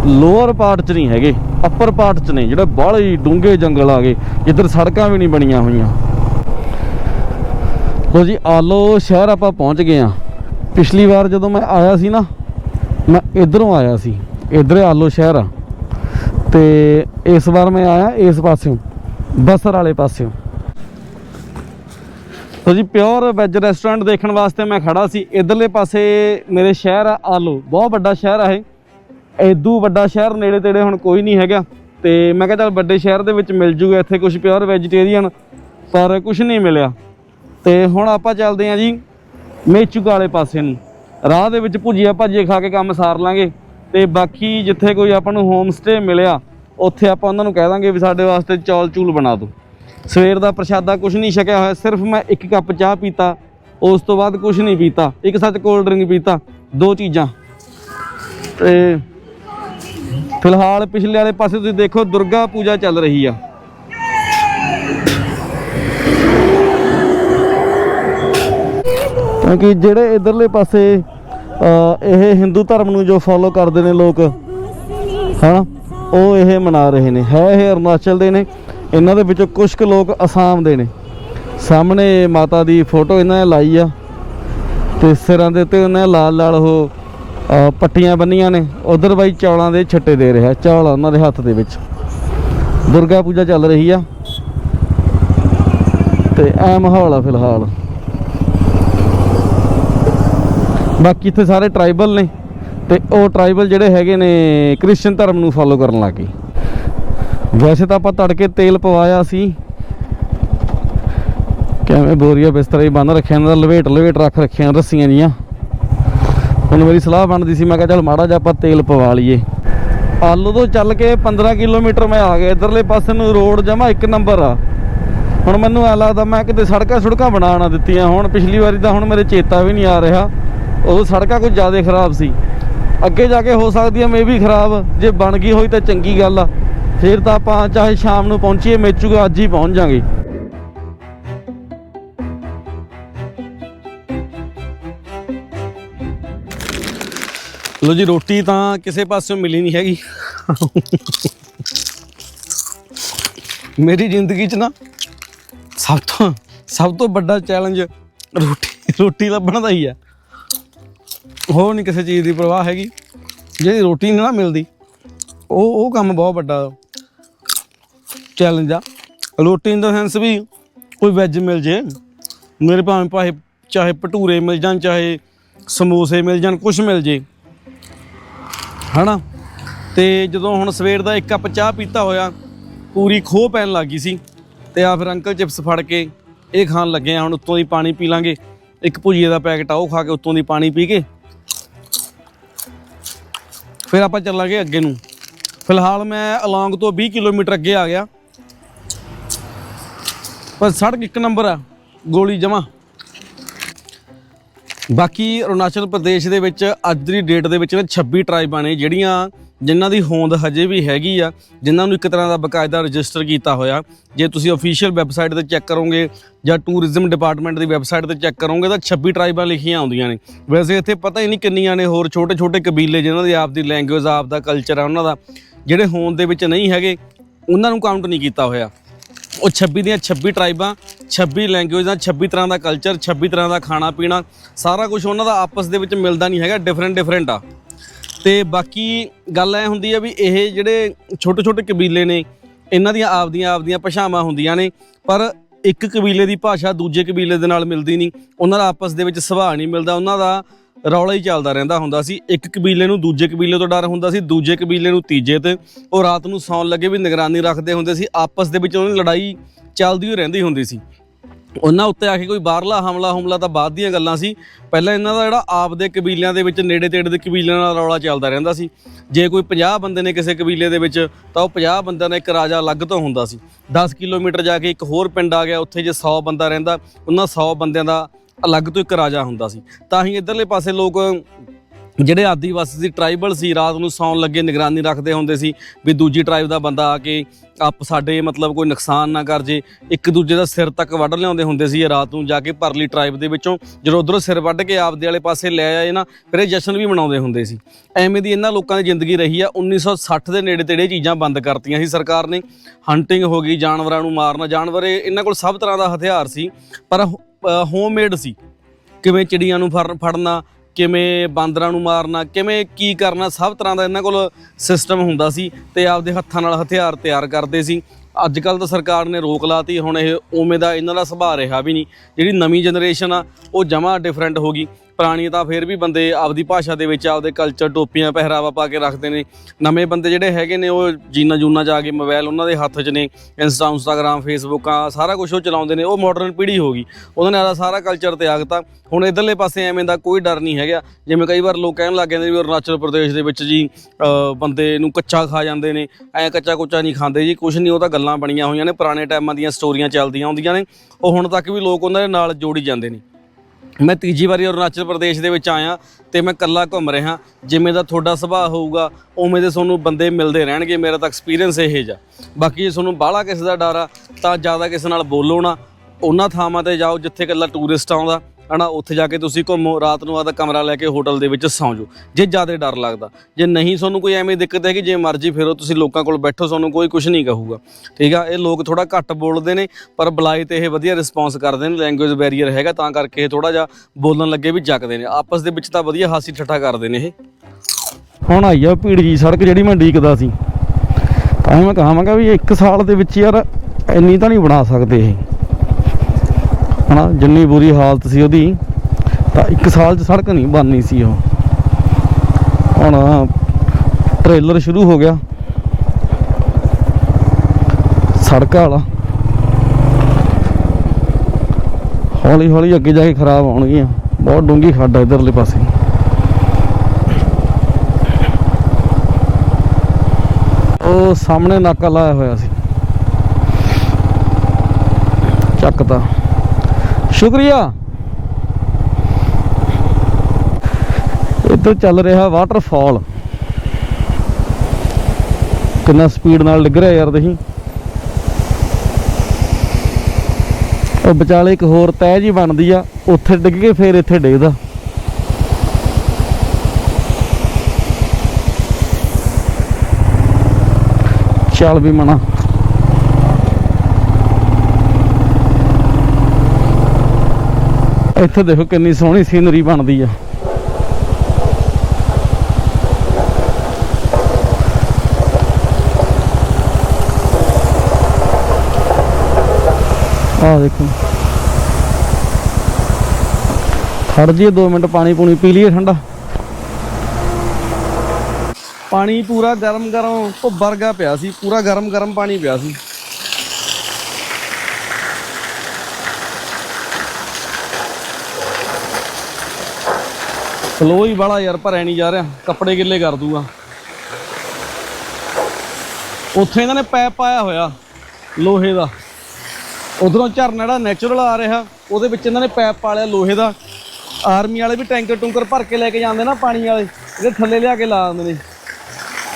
ਲੋਅਰ ਪਾਰਟ 'ਚ ਨਹੀਂ ਹੈਗੇ ਅੱਪਰ ਪਾਰਟ 'ਚ ਨੇ, ਜਿਹੜੇ ਬਾਹਲੇ ਡੂੰਘੇ ਜੰਗਲ ਆ ਗਏ, ਜਿੱਧਰ ਸੜਕਾਂ ਵੀ ਨਹੀਂ ਬਣੀਆਂ ਹੋਈਆਂ। ਲੋ ਜੀ ਆਲੋ ਸ਼ਹਿਰ ਆਪਾਂ ਪਹੁੰਚ ਗਏ ਆ। ਪਿਛਲੀ ਵਾਰ ਜਦੋਂ ਮੈਂ ਆਇਆ ਸੀ ਨਾ, ਮੈਂ ਇਧਰੋਂ ਆਇਆ ਸੀ। ਇਧਰ ਆਲੋ ਸ਼ਹਿਰ। ਆ ਤੇ ਇਸ ਵਾਰ ਮੈਂ ਆਇਆ ਇਸ ਪਾਸਿਓਂ, ਬਸਰ ਵਾਲੇ ਪਾਸਿਓਂ। ਤੋ ਜੀ ਪਿਓਰ ਵੈਜ ਰੈਸਟੋਰੈਂਟ ਦੇਖਣ ਵਾਸਤੇ ਮੈਂ ਖੜਾ ਸੀ। ਇਧਰਲੇ ਪਾਸੇ ਮੇਰੇ ਸ਼ਹਿਰ ਆ ਆਲੋ, ਬਹੁਤ ਵੱਡਾ ਸ਼ਹਿਰ ਆ ਇਹ। ਐਦੂ ਵੱਡਾ ਸ਼ਹਿਰ, ਨੇੜੇ ਤੇੜੇ ਹੁਣ ਕੋਈ ਨਹੀਂ ਹੈਗਾ। ਤੇ ਮੈਂ ਕਿਹਾ ਚੱਲ ਵੱਡੇ ਸ਼ਹਿਰ ਦੇ ਵਿੱਚ ਮਿਲ ਜੂਗਾ ਇੱਥੇ ਕੁਝ ਪਿਓਰ ਵੈਜੀਟੇਰੀਅਨ ਪਰ ਕੁਝ ਨਹੀਂ ਮਿਲਿਆ। ਤੇ ਹੁਣ ਆਪਾਂ ਚੱਲਦੇ ਆਂ ਜੀ, ਮੇਚੂਕਾ ਵਾਲੇ ਪਾਸੇ ਨੂੰ। ਰਾਹ ਦੇ ਵਿੱਚ ਭੁਜੀਆ ਭਾਜੀਏ ਖਾ ਕੇ ਕੰਮ ਸਾਰ ਲਾਂਗੇ। ਤੇ ਬਾਕੀ ਜਿੱਥੇ ਕੋਈ ਆਪਾਂ ਨੂੰ ਹੋਮ ਸਟੇ ਮਿਲਿਆ, ਉੱਥੇ ਆਪਾਂ ਉਹਨਾਂ ਨੂੰ ਕਹਿ ਦਾਂਗੇ ਵੀ ਸਾਡੇ ਵਾਸਤੇ ਚੌਲ ਚੂਲ ਬਣਾ ਦਿਓ। ਸਵੇਰ ਦਾ ਪ੍ਰਸ਼ਾਦਾ ਕੁਝ ਨਹੀਂ ਛਕਿਆ ਹੋਇਆ, ਸਿਰਫ ਮੈਂ ਇੱਕ ਕੱਪ ਚਾਹ ਪੀਤਾ, ਉਸ ਤੋਂ ਬਾਅਦ ਕੁਝ ਨਹੀਂ ਪੀਤਾ, ਇੱਕ ਸੱਚ ਕੋਲਡ ਡਰਿੰਕ ਪੀਤਾ, ਦੋ ਚੀਜ਼ਾਂ। ਤੇ ਫਿਲਹਾਲ ਪਿਛਲੇ ਵਾਲੇ ਪਾਸੇ ਤੁਸੀਂ ਦੇਖੋ ਦੁਰਗਾ ਪੂਜਾ ਚੱਲ ਰਹੀ ਆ। ਕਿਉਂਕਿ ਜਿਹੜੇ ਇਧਰਲੇ ਪਾਸੇ ਇਹ ਹਿੰਦੂ ਧਰਮ ਨੂੰ ਜੋ ਫੋਲੋ ਕਰਦੇ ਨੇ ਲੋਕ ਹਾਂ ਉਹ ਇਹ ਮਨਾ ਰਹੇ ਨੇ। ਹੈ ਇਹ ਅਰੁਣਾਚਲ ਦੇ ਨੇ। ਇਹਨਾਂ ਦੇ ਵਿੱਚੋਂ ਕੁਝ ਕੁ ਲੋਕ ਅਸਾਮ ਦੇ ਨੇ। ਸਾਹਮਣੇ ਮਾਤਾ ਦੀ ਫੋਟੋ ਇਹਨਾਂ ਨੇ ਲਾਈ ਆ। ਤੇ ਸਿਰਾਂ ਦੇ ਉੱਤੇ ਉਹਨਾਂ ਨੇ ਲਾਲ ਲਾਲ ਉਹ ਪੱਟੀਆਂ ਬੰਨੀਆਂ ਨੇ। ਉਧਰ ਬਾਈ ਚੌਲਾਂ ਦੇ ਛੱਟੇ ਦੇ ਰਿਹਾ, ਚੌਲ ਉਹਨਾਂ ਦੇ ਹੱਥ ਦੇ ਵਿੱਚ। ਦੁਰਗਾ ਪੂਜਾ ਚੱਲ ਰਹੀ ਆ। ਤੇ ਐ ਮਾਹੌਲ ਆ ਫਿਲਹਾਲ। ਬਾਕੀ ਇੱਥੇ ਸਾਰੇ ਟ੍ਰਾਈਬਲ ਨੇ ਤੇ ਉਹ ਟ੍ਰਾਈਬਲ ਜਿਹੜੇ ਹੈਗੇ ਨੇ ਕ੍ਰਿਸਚੀਅਨ ਧਰਮ ਨੂੰ ਫੋਲੋ ਕਰਨ ਲੱਗ। ਲੱਗੇ ਵੈਸੇ ਤਾਂ ਆਪਾਂ ਤੜਕੇ ਤੇਲ ਪਵਾਇਆ ਸੀ। ਕਿਵੇਂ ਬੋਰੀਆ ਬਿਸਤਰਾ ਹੀ ਬੰਨ ਰੱਖਿਆ, ਇਹਨਾਂ ਦਾ ਲਵੇਟ ਲਵੇਟ ਰੱਖ ਰੱਖਿਆ ਰੱਸੀਆਂ ਜੀਆਂ। ਹੁਣ ਮੇਰੀ ਸਲਾਹ ਬਣਦੀ ਸੀ, ਮੈਂ ਕਿਹਾ ਚੱਲ ਮਾੜਾ ਜਿਹਾ ਆਪਾਂ ਤੇਲ ਪਵਾ ਲਈਏ। ਆਲੂ ਤੋਂ ਚੱਲ ਕੇ 15 ਕਿਲੋਮੀਟਰ ਮੈਂ ਆ ਗਿਆ, ਇਧਰਲੇ ਪਾਸੇ ਨੂੰ ਰੋਡ ਜਮਾ ਇੱਕ ਨੰਬਰ ਆ। ਹੁਣ ਮੈਨੂੰ ਐ ਲੱਗਦਾ ਮੈਂ ਕਿਤੇ ਸੜਕਾਂ ਸੜਕਾਂ ਬਣਾ ਨਾ ਦਿੱਤੀਆਂ ਹੁਣ, ਪਿਛਲੀ ਵਾਰੀ ਤਾਂ ਹੁਣ ਮੇਰੇ ਚੇਤਾ ਵੀ ਨਹੀਂ ਆ ਰਿਹਾ। ਉਦੋਂ ਸੜਕਾਂ ਕੁਝ ਜ਼ਿਆਦਾ ਖਰਾਬ ਸੀ। ਅੱਗੇ ਜਾ ਕੇ ਹੋ ਸਕਦੀ ਆ ਮੇ ਵੀ ਖਰਾਬ, ਜੇ ਬਣ ਗਈ ਹੋਈ ਤਾਂ ਚੰਗੀ ਗੱਲ ਆ। ਫਿਰ ਤਾਂ ਆਪਾਂ ਚਾਹੇ ਸ਼ਾਮ ਨੂੰ ਪਹੁੰਚੀਏ ਮੇਚੂਗਾ ਅੱਜ ਹੀ ਪਹੁੰਚ ਜਾਾਂਗੇ। ਲੋ ਜੀ, ਰੋਟੀ ਤਾਂ ਕਿਸੇ ਪਾਸਿਓਂ ਮਿਲੀ ਨਹੀਂ ਹੈਗੀ। ਮੇਰੀ ਜ਼ਿੰਦਗੀ 'ਚ ਨਾ ਸਭ ਤੋਂ ਸਭ ਤੋਂ ਵੱਡਾ ਚੈਲੰਜ ਰੋਟੀ ਰੋਟੀ ਲੱਭਣ ਦਾ ਹੀ ਆ। ਹੋਰ ਨਹੀਂ ਕਿਸੇ ਚੀਜ਼ ਦੀ ਪਰਵਾਹ ਹੈਗੀ। ਜਿਹੜੀ ਰੋਟੀ ਨਹੀਂ ਨਾ ਮਿਲਦੀ, ਉਹ ਉਹ ਕੰਮ ਬਹੁਤ ਵੱਡਾ ਚੈਲੰਜ ਆ। ਰੋਟੀ ਇਨ ਦਾ ਸੈਂਸ ਵੀ ਕੋਈ ਵੈਜ ਮਿਲ ਜੇ, ਮੇਰੇ ਭਾਵੇਂ ਭਾਵੇਂ ਚਾਹੇ ਭਟੂਰੇ ਮਿਲ ਜਾਣ, ਚਾਹੇ ਸਮੋਸੇ ਮਿਲ ਜਾਣ ਕੁਝ ਮਿਲ ਜੇ। ਹਨਾ? ਤੇ ਜਦੋਂ ਹੁਣ ਸਵੇਰ ਦਾ ਇੱਕ ਕੱਪ ਚਾਹ ਪੀਤਾ ਹੋਇਆ, ਪੂਰੀ ਖੋਹ ਪੈਣ ਲੱਗੀ ਸੀ, ਤੇ ਆ ਫਿਰ ਅੰਕਲ ਚਿਪਸ ਫੜ ਕੇ ਇਹ ਖਾਣ ਲੱਗੇ ਆ, ਹੁਣ ਉੱਤੋਂ ਦੀ ਪਾਣੀ ਪੀ ਲਾਂਗੇ। ਇੱਕ ਭੁਜੀਏ ਦਾ ਪੈਕਟ ਆ, ਉਹ ਖਾ ਕੇ ਉੱਤੋਂ ਦੀ ਪਾਣੀ ਪੀ ਕੇ ਫਿਰ ਆਪਾਂ ਚੱਲਾਂਗੇ ਅੱਗੇ ਨੂੰ। ਫਿਲਹਾਲ ਮੈਂ ਅਲੋਂਗ ਤੋਂ 20 ਕਿਲੋਮੀਟਰ ਅੱਗੇ ਆ ਗਿਆ। ਪਰ ਸੜਕ ਇੱਕ ਨੰਬਰ ਆ, ਗੋਲੀ ਜਮਾ ਬਾਕੀ ਅਰੁਣਾਚਲ ਪ੍ਰਦੇਸ਼ ਦੇ ਵਿੱਚ ਅੱਜ ਦੀ ਡੇਟ ਦੇ ਵਿੱਚ ਨਾ 26 ਟਰਾਈਬਾਂ ਨੇ ਜਿਹੜੀਆਂ ਜਿਨ੍ਹਾਂ ਦੀ ਹੋਂਦ ਹਜੇ ਵੀ ਹੈਗੀ ਆ, ਜਿਨ੍ਹਾਂ ਨੂੰ ਇੱਕ ਤਰ੍ਹਾਂ ਦਾ ਬਕਾਇਦਾ ਰਜਿਸਟਰ ਕੀਤਾ ਹੋਇਆ। ਜੇ ਤੁਸੀਂ ਅਫੀਸ਼ੀਅਲ ਵੈਬਸਾਈਟ ਤੇ ਚੈੱਕ ਕਰੋਗੇ ਜਾਂ ਟੂਰਿਜ਼ਮ ਡਿਪਾਰਟਮੈਂਟ ਦੀ ਵੈਬਸਾਈਟ ਤੇ ਚੈੱਕ ਕਰੋਗੇ ਤਾਂ 26 ਟਰਾਈਬਾਂ ਲਿਖੀਆਂ ਆਉਂਦੀਆਂ ਨੇ। ਵੈਸੇ ਇੱਥੇ ਪਤਾ ਹੀ ਨਹੀਂ ਕਿੰਨੀਆਂ ਨੇ ਹੋਰ ਛੋਟੇ ਛੋਟੇ ਕਬੀਲੇ ਜਿਨ੍ਹਾਂ ਦੀ ਆਪਦੀ ਲੈਂਗੁਏਜ ਆਪ ਦਾ ਕਲਚਰ ਆ ਉਹਨਾਂ ਦਾ, ਜਿਹੜੇ ਹੋਂਦ ਦੇ ਵਿੱਚ ਨਹੀਂ ਹੈਗੇ, ਉਹਨਾਂ ਨੂੰ ਕਾਊਂਟ ਨਹੀਂ ਕੀਤਾ ਹੋਇਆ। ਉਹ 26 ਦੀਆਂ 26 ਟਰਾਈਬਾਂ 26 ਲੈਂਗੁਏਜਾਂ 26 ਤਰ੍ਹਾਂ ਦਾ ਕਲਚਰ 26 ਤਰ੍ਹਾਂ ਦਾ ਖਾਣਾ ਪੀਣਾ ਸਾਰਾ ਕੁਝ ਉਹਨਾਂ ਦਾ ਆਪਸ ਦੇ ਵਿੱਚ ਮਿਲਦਾ ਨਹੀਂ ਹੈਗਾ ਡਿਫਰੈਂਟ ਡਿਫਰੈਂਟ ਆ। ਤੇ ਬਾਕੀ ਗੱਲ ਐ ਹੁੰਦੀ ਆ ਵੀ ਇਹ ਜਿਹੜੇ ਛੋਟੇ ਛੋਟੇ ਕਬੀਲੇ ਨੇ, ਇਹਨਾਂ ਦੀਆਂ ਆਪਦੀਆਂ ਆਪਦੀਆਂ ਭਾਸ਼ਾਵਾਂ ਹੁੰਦੀਆਂ ਨੇ, ਪਰ ਇੱਕ ਕਬੀਲੇ ਦੀ ਭਾਸ਼ਾ ਦੂਜੇ ਕਬੀਲੇ ਦੇ ਨਾਲ ਮਿਲਦੀ ਨਹੀਂ, ਉਹਨਾਂ ਦਾ ਆਪਸ ਦੇ ਵਿੱਚ ਸੁਭਾਅ ਨਹੀਂ ਮਿਲਦਾ, ਉਹਨਾਂ ਦਾ ਰੌਲਾ ਹੀ ਚੱਲਦਾ ਰਹਿੰਦਾ ਹੁੰਦਾ ਸੀ। ਇੱਕ ਕਬੀਲੇ ਨੂੰ ਦੂਜੇ ਕਬੀਲੇ ਤੋਂ ਡਰ ਹੁੰਦਾ ਸੀ, ਦੂਜੇ ਕਬੀਲੇ ਨੂੰ ਤੀਜੇ ਤੇ ਉਹ ਰਾਤ ਨੂੰ ਸੌਣ ਲੱਗੇ ਵੀ ਨਿਗਰਾਨੀ ਰੱਖਦੇ ਹੁੰਦੇ ਸੀ, ਆਪਸ ਦੇ ਵਿੱਚ ਉਹਨਾਂ ਦੀ ਲੜਾਈ ਚੱਲਦੀ ਹੋਈ ਰਹਿੰਦੀ ਹੁੰਦੀ ਸੀ। ਉਹਨਾਂ ਉੱਤੇ ਆ ਕੇ ਕੋਈ ਬਾਹਰਲਾ ਹਮਲਾ ਹਮਲਾ ਤਾਂ ਬਾਅਦ ਦੀਆਂ ਗੱਲਾਂ ਸੀ। ਪਹਿਲਾਂ ਇਹਨਾਂ ਦਾ ਜਿਹੜਾ ਆਪ ਦੇ ਕਬੀਲਿਆਂ ਦੇ ਵਿੱਚ ਨੇੜੇ ਤੇੜੇ ਦੇ ਕਬੀਲਿਆਂ ਨਾਲ ਰੌਲਾ ਚੱਲਦਾ ਰਹਿੰਦਾ ਸੀ। ਜੇ ਕੋਈ 50 ਬੰਦੇ ਨੇ ਕਿਸੇ ਕਬੀਲੇ ਦੇ ਵਿੱਚ, ਤਾਂ ਉਹ 50 ਬੰਦਿਆਂ ਦਾ ਇੱਕ ਰਾਜਾ ਅਲੱਗ ਤੋਂ ਹੁੰਦਾ ਸੀ। 10 ਕਿਲੋਮੀਟਰ ਜਾ ਕੇ ਇੱਕ ਹੋਰ ਪਿੰਡ ਆ ਗਿਆ, ਉੱਥੇ ਜੇ 100 ਬੰਦਾ ਰਹਿੰਦਾ, ਉਹਨਾਂ 100 ਬੰਦਿਆਂ ਦਾ ਅਲੱਗ ਤੋਂ ਇੱਕ ਰਾਜਾ ਹੁੰਦਾ ਸੀ। ਤਾਂ ਹੀ ਇਧਰਲੇ ਪਾਸੇ ਲੋਕ ਜਿਹੜੇ ਆਦੀਵਾਸੀ ਸੀ ਟ੍ਰਾਈਬਲ ਸੀ, ਰਾਤ ਨੂੰ ਸੌਣ ਲੱਗੇ, ਨਿਗਰਾਨੀ ਰੱਖਦੇ ਹੁੰਦੇ ਸੀ ਵੀ ਦੂਜੀ ਟ੍ਰਾਈਬ ਦਾ ਬੰਦਾ ਆ ਕੇ ਆਪ ਸਾਡੇ ਮਤਲਬ ਕੋਈ ਨੁਕਸਾਨ ਨਾ ਕਰ ਜੇ। ਇੱਕ ਦੂਜੇ ਦਾ ਸਿਰ ਤੱਕ ਵੱਢ ਲਿਆਉਂਦੇ ਹੁੰਦੇ ਸੀ ਇਹ ਰਾਤ ਨੂੰ ਜਾ ਕੇ ਪਰਲੀ ਟ੍ਰਾਈਬ ਦੇ ਵਿੱਚੋਂ। ਜਦੋਂ ਉਧਰੋਂ ਸਿਰ ਵੱਢ ਕੇ ਆਪਦੇ ਵਾਲੇ ਪਾਸੇ ਲੈ ਆਏ ਨਾ, ਫਿਰ ਇਹ ਜਸ਼ਨ ਵੀ ਮਨਾਉਂਦੇ ਹੁੰਦੇ ਸੀ। ਐਵੇਂ ਦੀ ਇਹਨਾਂ ਲੋਕਾਂ ਦੀ ਜ਼ਿੰਦਗੀ ਰਹੀ ਆ। 1960 ਦੇ ਨੇੜੇ ਤੇੜੇ ਚੀਜ਼ਾਂ ਬੰਦ ਕਰਤੀਆਂ ਸੀ ਸਰਕਾਰ ਨੇ। ਹੰਟਿੰਗ ਹੋ ਗਈ, ਜਾਨਵਰਾਂ ਨੂੰ ਮਾਰਨਾ। ਜਾਨਵਰ ਇਹ- ਇਹਨਾਂ ਕੋਲ ਸਭ ਤਰ੍ਹਾਂ ਦਾ ਹਥਿਆਰ ਸੀ, ਪਰ ਹੋਮਮੇਡ ਸੀ। ਕਿਵੇਂ ਚਿੜੀਆਂ ਨੂੰ ਫੜ- ਫੜਨਾ ਕਿਵੇਂ ਬਾਂਦਰਾਂ ਨੂੰ ਮਾਰਨਾ, ਕਿਵੇਂ ਕੀ ਕਰਨਾ, ਸਭ ਤਰ੍ਹਾਂ ਦਾ ਇਹਨਾਂ ਕੋਲ ਸਿਸਟਮ ਹੁੰਦਾ ਸੀ ਤੇ ਆਪਦੇ ਹੱਥਾਂ ਨਾਲ ਹਥਿਆਰ ਤਿਆਰ ਕਰਦੇ ਸੀ। ਅੱਜ ਕੱਲ ਤਾਂ ਸਰਕਾਰ ਨੇ ਰੋਕ ਲਾਤੀ, ਹੁਣ ਇਹ ਉਵੇਂ ਦਾ ਇਹਨਾਂ ਦਾ ਸੁਭਾਅ ਰਿਹਾ ਵੀ ਨਹੀਂ। ਜਿਹੜੀ ਨਵੀਂ ਜਨਰੇਸ਼ਨ ਆ, ਉਹ ਜਮਾ ਡਿਫਰੈਂਟ ਹੋ ਗਈ। ਪੁਰਾਣੀ ਤਾਂ ਫਿਰ ਵੀ ਬੰਦੇ ਆਪਦੀ ਭਾਸ਼ਾ ਦੇ ਵਿੱਚ ਆਪਦੇ ਕਲਚਰ ਟੋਪੀਆਂ ਪਹਿਰਾਵਾ ਪਾ ਕੇ ਰੱਖਦੇ ਨੇ। ਨਵੇਂ ਬੰਦੇ ਜਿਹੜੇ ਹੈਗੇ ਨੇ ਉਹ ਜੀਨਾ ਜੂਨਾ ਜਾ ਕੇ ਮੋਬਾਈਲ ਉਹਨਾਂ ਦੇ ਹੱਥ 'ਚ ਨੇ ਇੰਸਟਾ ਇੰਸਟਾਗ੍ਰਾਮ ਫੇਸਬੁੱਕ ਆ ਸਾਰਾ ਕੁਝ ਉਹ ਚਲਾਉਂਦੇ ਨੇ, ਉਹ ਮਾਡਰਨ ਪੀੜ੍ਹੀ ਹੋ ਗਈ। ਉਹਨਾਂ ਨੇ ਆਦਾ ਸਾਰਾ ਕਲਚਰ ਤਿਆਗਤਾ ਹੁਣ ਇਧਰਲੇ ਪਾਸੇ ਐਵੇਂ ਦਾ ਕੋਈ ਡਰ ਨਹੀਂ ਹੈਗਾ। ਜਿਵੇਂ ਕਈ ਵਾਰ ਲੋਕ ਕਹਿਣ ਲੱਗ ਜਾਂਦੇ ਵੀ ਅਰੁਣਾਚਲ ਪ੍ਰਦੇਸ਼ ਦੇ ਵਿੱਚ ਜੀ ਬੰਦੇ ਨੂੰ ਕੱਚਾ ਖਾ ਜਾਂਦੇ ਨੇ, ਐ ਕੱਚਾ ਕੁੱਚਾ ਨਹੀਂ ਖਾਂਦੇ ਜੀ ਕੁਝ ਨਹੀਂ, ਉਹ ਤਾਂ ਗੱਲਾਂ ਬਣੀਆਂ ਹੋਈਆਂ ਨੇ, ਪੁਰਾਣੇ ਟਾਈਮਾਂ ਦੀਆਂ ਸਟੋਰੀਆਂ ਚੱਲਦੀਆਂ ਹੁੰਦੀਆਂ ਨੇ। ਉਹ ਹੁਣ ਤੱਕ ਵੀ ਲੋਕ ਉਹਨਾਂ ਦੇ ਨਾਲ ਜੋੜੀ ਜਾਂਦੇ ਨੇ। ਮੈਂ ਤੀਜੀ ਵਾਰੀ ਅਰੁਣਾਚਲ ਪ੍ਰਦੇਸ਼ ਦੇ ਵਿੱਚ ਆਇਆ ਤੇ ਮੈਂ ਇਕੱਲਾ ਘੁੰਮ ਰਿਹਾ। ਜਿਵੇਂ ਦਾ ਤੁਹਾਡਾ ਸੁਭਾਅ ਹੋਊਗਾ, ਉਵੇਂ ਦੇ ਤੁਹਾਨੂੰ ਬੰਦੇ ਮਿਲਦੇ ਰਹਿਣਗੇ, ਮੇਰਾ ਤਾਂ ਐਕਸਪੀਰੀਅੰਸ ਇਹ ਜਾ ਬਾਕੀ ਜੇ ਤੁਹਾਨੂੰ ਬਾਹਲਾ ਕਿਸੇ ਦਾ ਡਰ ਆ, ਤਾਂ ਜ਼ਿਆਦਾ ਕਿਸੇ ਨਾਲ ਬੋਲੋ ਨਾ। ਉਹਨਾਂ ਥਾਵਾਂ ਤੇ ਜਾਓ ਜਿੱਥੇ ਇਕੱਲਾ ਟੂਰਿਸਟ ਆਉਂਦਾ। ਹਨਾ, ਉੱਥੇ ਜਾ ਕੇ ਤੁਸੀਂ ਘੁੰਮੋ, ਰਾਤ ਨੂੰ ਆਦਾ ਕਮਰਾ ਲੈ ਕੇ ਹੋਟਲ ਦੇ ਵਿੱਚ ਸੌਂ ਜਾਓ। ਜੇ ਜ਼ਿਆਦਾ ਡਰ ਲੱਗਦਾ, ਜੇ ਨਹੀਂ ਤੁਹਾਨੂੰ ਕੋਈ ਐਵੇਂ ਦਿੱਕਤ ਹੈ ਕਿ ਜੇ ਮਰਜ਼ੀ ਫਿਰੋ, ਤੁਸੀਂ ਲੋਕਾਂ ਕੋਲ ਬੈਠੋ, ਤੁਹਾਨੂੰ ਕੋਈ ਕੁਝ ਨਹੀਂ ਕਹੂਗਾ। ਠੀਕ ਆ, ਇਹ ਲੋਕ ਥੋੜਾ ਘੱਟ ਬੋਲਦੇ ਨੇ, ਪਰ ਬੁਲਾਏ ਤੇ ਇਹ ਵਧੀਆ ਰਿਸਪੌਂਸ ਕਰਦੇ ਨੇ ਲੈਂਗੁਏਜ ਬੈਰੀਅਰ ਹੈਗਾ, ਤਾਂ ਕਰਕੇ ਇਹ ਥੋੜਾ ਜਿਹਾ ਬੋਲਣ ਲੱਗੇ ਵੀ ਜੱਕਦੇ ਨੇ। ਆਪਸ ਦੇ ਵਿੱਚ ਤਾਂ ਵਧੀਆ ਹਾਸੀ ਠੱਠਾ ਕਰਦੇ ਨੇ ਇਹ। ਹੁਣ ਆਈ ਆ ਭੀੜ ਜੀ ਸੜਕ ਜਿਹੜੀ ਮੈਂ ਡੀਕਦਾ ਸੀ। ਤਾਂ ਮੈਂ ਕਹਾਂਗਾ ਵੀ ਇੱਕ ਸਾਲ ਦੇ ਵਿੱਚ ਯਾਰ, ਇੰਨੀ ਤਾਂ ਨਹੀਂ ਬਣਾ ਸਕਦੇ ਇਹ। ਹਨਾ, ਜਿੰਨੀ ਬੁਰੀ ਹਾਲਤ ਸੀ ਉਹਦੀ, ਤਾਂ ਇੱਕ ਸਾਲ 'ਚ ਸੜਕ ਨਹੀਂ ਬਣਨੀ ਸੀ ਉਹ। ਹੁਣ ਟ੍ਰੇਲਰ ਸ਼ੁਰੂ ਹੋ ਗਿਆ। ਸੜਕ ਵਾਲਾ। ਹੌਲੀ ਹੌਲੀ ਅੱਗੇ ਜਾ ਕੇ ਖਰਾਬ ਹੋਣਗੀਆਂ ਬਹੁਤ ਡੂੰਗੀ ਖੱਡ ਹੈ ਇਧਰਲੇ ਪਾਸੇ। ਉਹ ਸਾਹਮਣੇ ਨਾਕਾ ਲਾਇਆ ਹੋਇਆ ਸੀ। ਚੱਕਤਾ ਸ਼ੁਕਰੀਆ। ਇੱਧਰ ਚੱਲ ਰਿਹਾ ਵਾਟਰਫਾਲ ਕਿੰਨਾ ਸਪੀਡ ਨਾਲ ਡਿੱਗ ਰਿਹਾ ਯਾਰ ਤੁਸੀਂ। ਉਹ ਵਿਚਾਲੇ ਇੱਕ ਹੋਰ ਤੈਅ ਜੀ ਬਣਦੀ ਆ, ਉੱਥੇ ਡਿੱਗ ਕੇ ਫੇਰ ਇੱਥੇ ਡਿੱਗਦਾ। ਚੱਲ ਵੀ ਮਣਾ ਇੱਥੇ ਦੇਖੋ ਕਿੰਨੀ ਸੋਹਣੀ ਸੀਨਰੀ ਬਣਦੀ ਆ। ਆਹ ਦੇਖੋ। ਖੜ ਜੀ 2 ਮਿੰਟ, ਪਾਣੀ ਪੂਣੀ ਪੀ ਲਈਏ ਠੰਡਾ। ਪਾਣੀ ਪੂਰਾ ਗਰਮ ਗਰਮ ਭੁੱਬਰ ਗਿਆ ਪਿਆ ਸੀ, ਪੂਰਾ ਗਰਮ ਗਰਮ ਪਾਣੀ ਪਿਆ ਸੀ। ਫਲੋ ਹੀ ਬੜਾ ਯਾਰ, ਭਰਿਆ ਨਹੀਂ ਜਾ ਰਿਹਾ। ਕੱਪੜੇ ਗਿੱਲੇ ਕਰ ਦੂਗਾ। ਉੱਥੇ ਇਹਨਾਂ ਨੇ ਪੈਪ ਪਾਇਆ ਹੋਇਆ, ਲੋਹੇ ਦਾ। ਉਧਰੋਂ ਝਰਨਾ ਜਿਹੜਾ ਨੈਚੁਰਲ ਆ ਰਿਹਾ, ਉਹਦੇ ਵਿੱਚ ਇਹਨਾਂ ਨੇ ਪੈਪ ਪਾ ਲਿਆ ਲੋਹੇ ਦਾ। ਆਰਮੀ ਵਾਲੇ ਵੀ ਟੈਂਕਰ ਟੁੰਕਰ ਭਰ ਕੇ ਲੈ ਕੇ ਜਾਂਦੇ ਨਾ ਪਾਣੀ ਵਾਲੇ ਇਹਦੇ ਥੱਲੇ ਲਿਆ ਕੇ ਲਾ ਦਿੰਦੇ ਨੇ।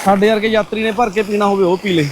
ਸਾਡੇ ਵਰਗੇ ਯਾਤਰੀ ਨੇ ਭਰ ਕੇ ਪੀਣਾ ਹੋਵੇ, ਉਹ ਪੀ ਲੇ।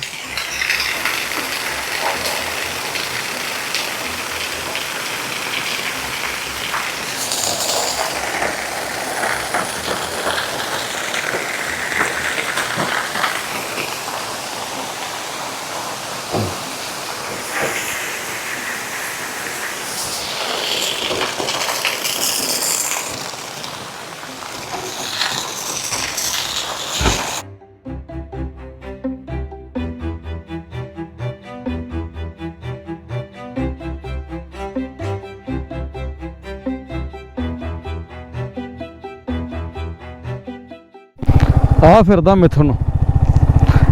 ਆ ਫਿਰਦਾ ਮਿਥੁਨ।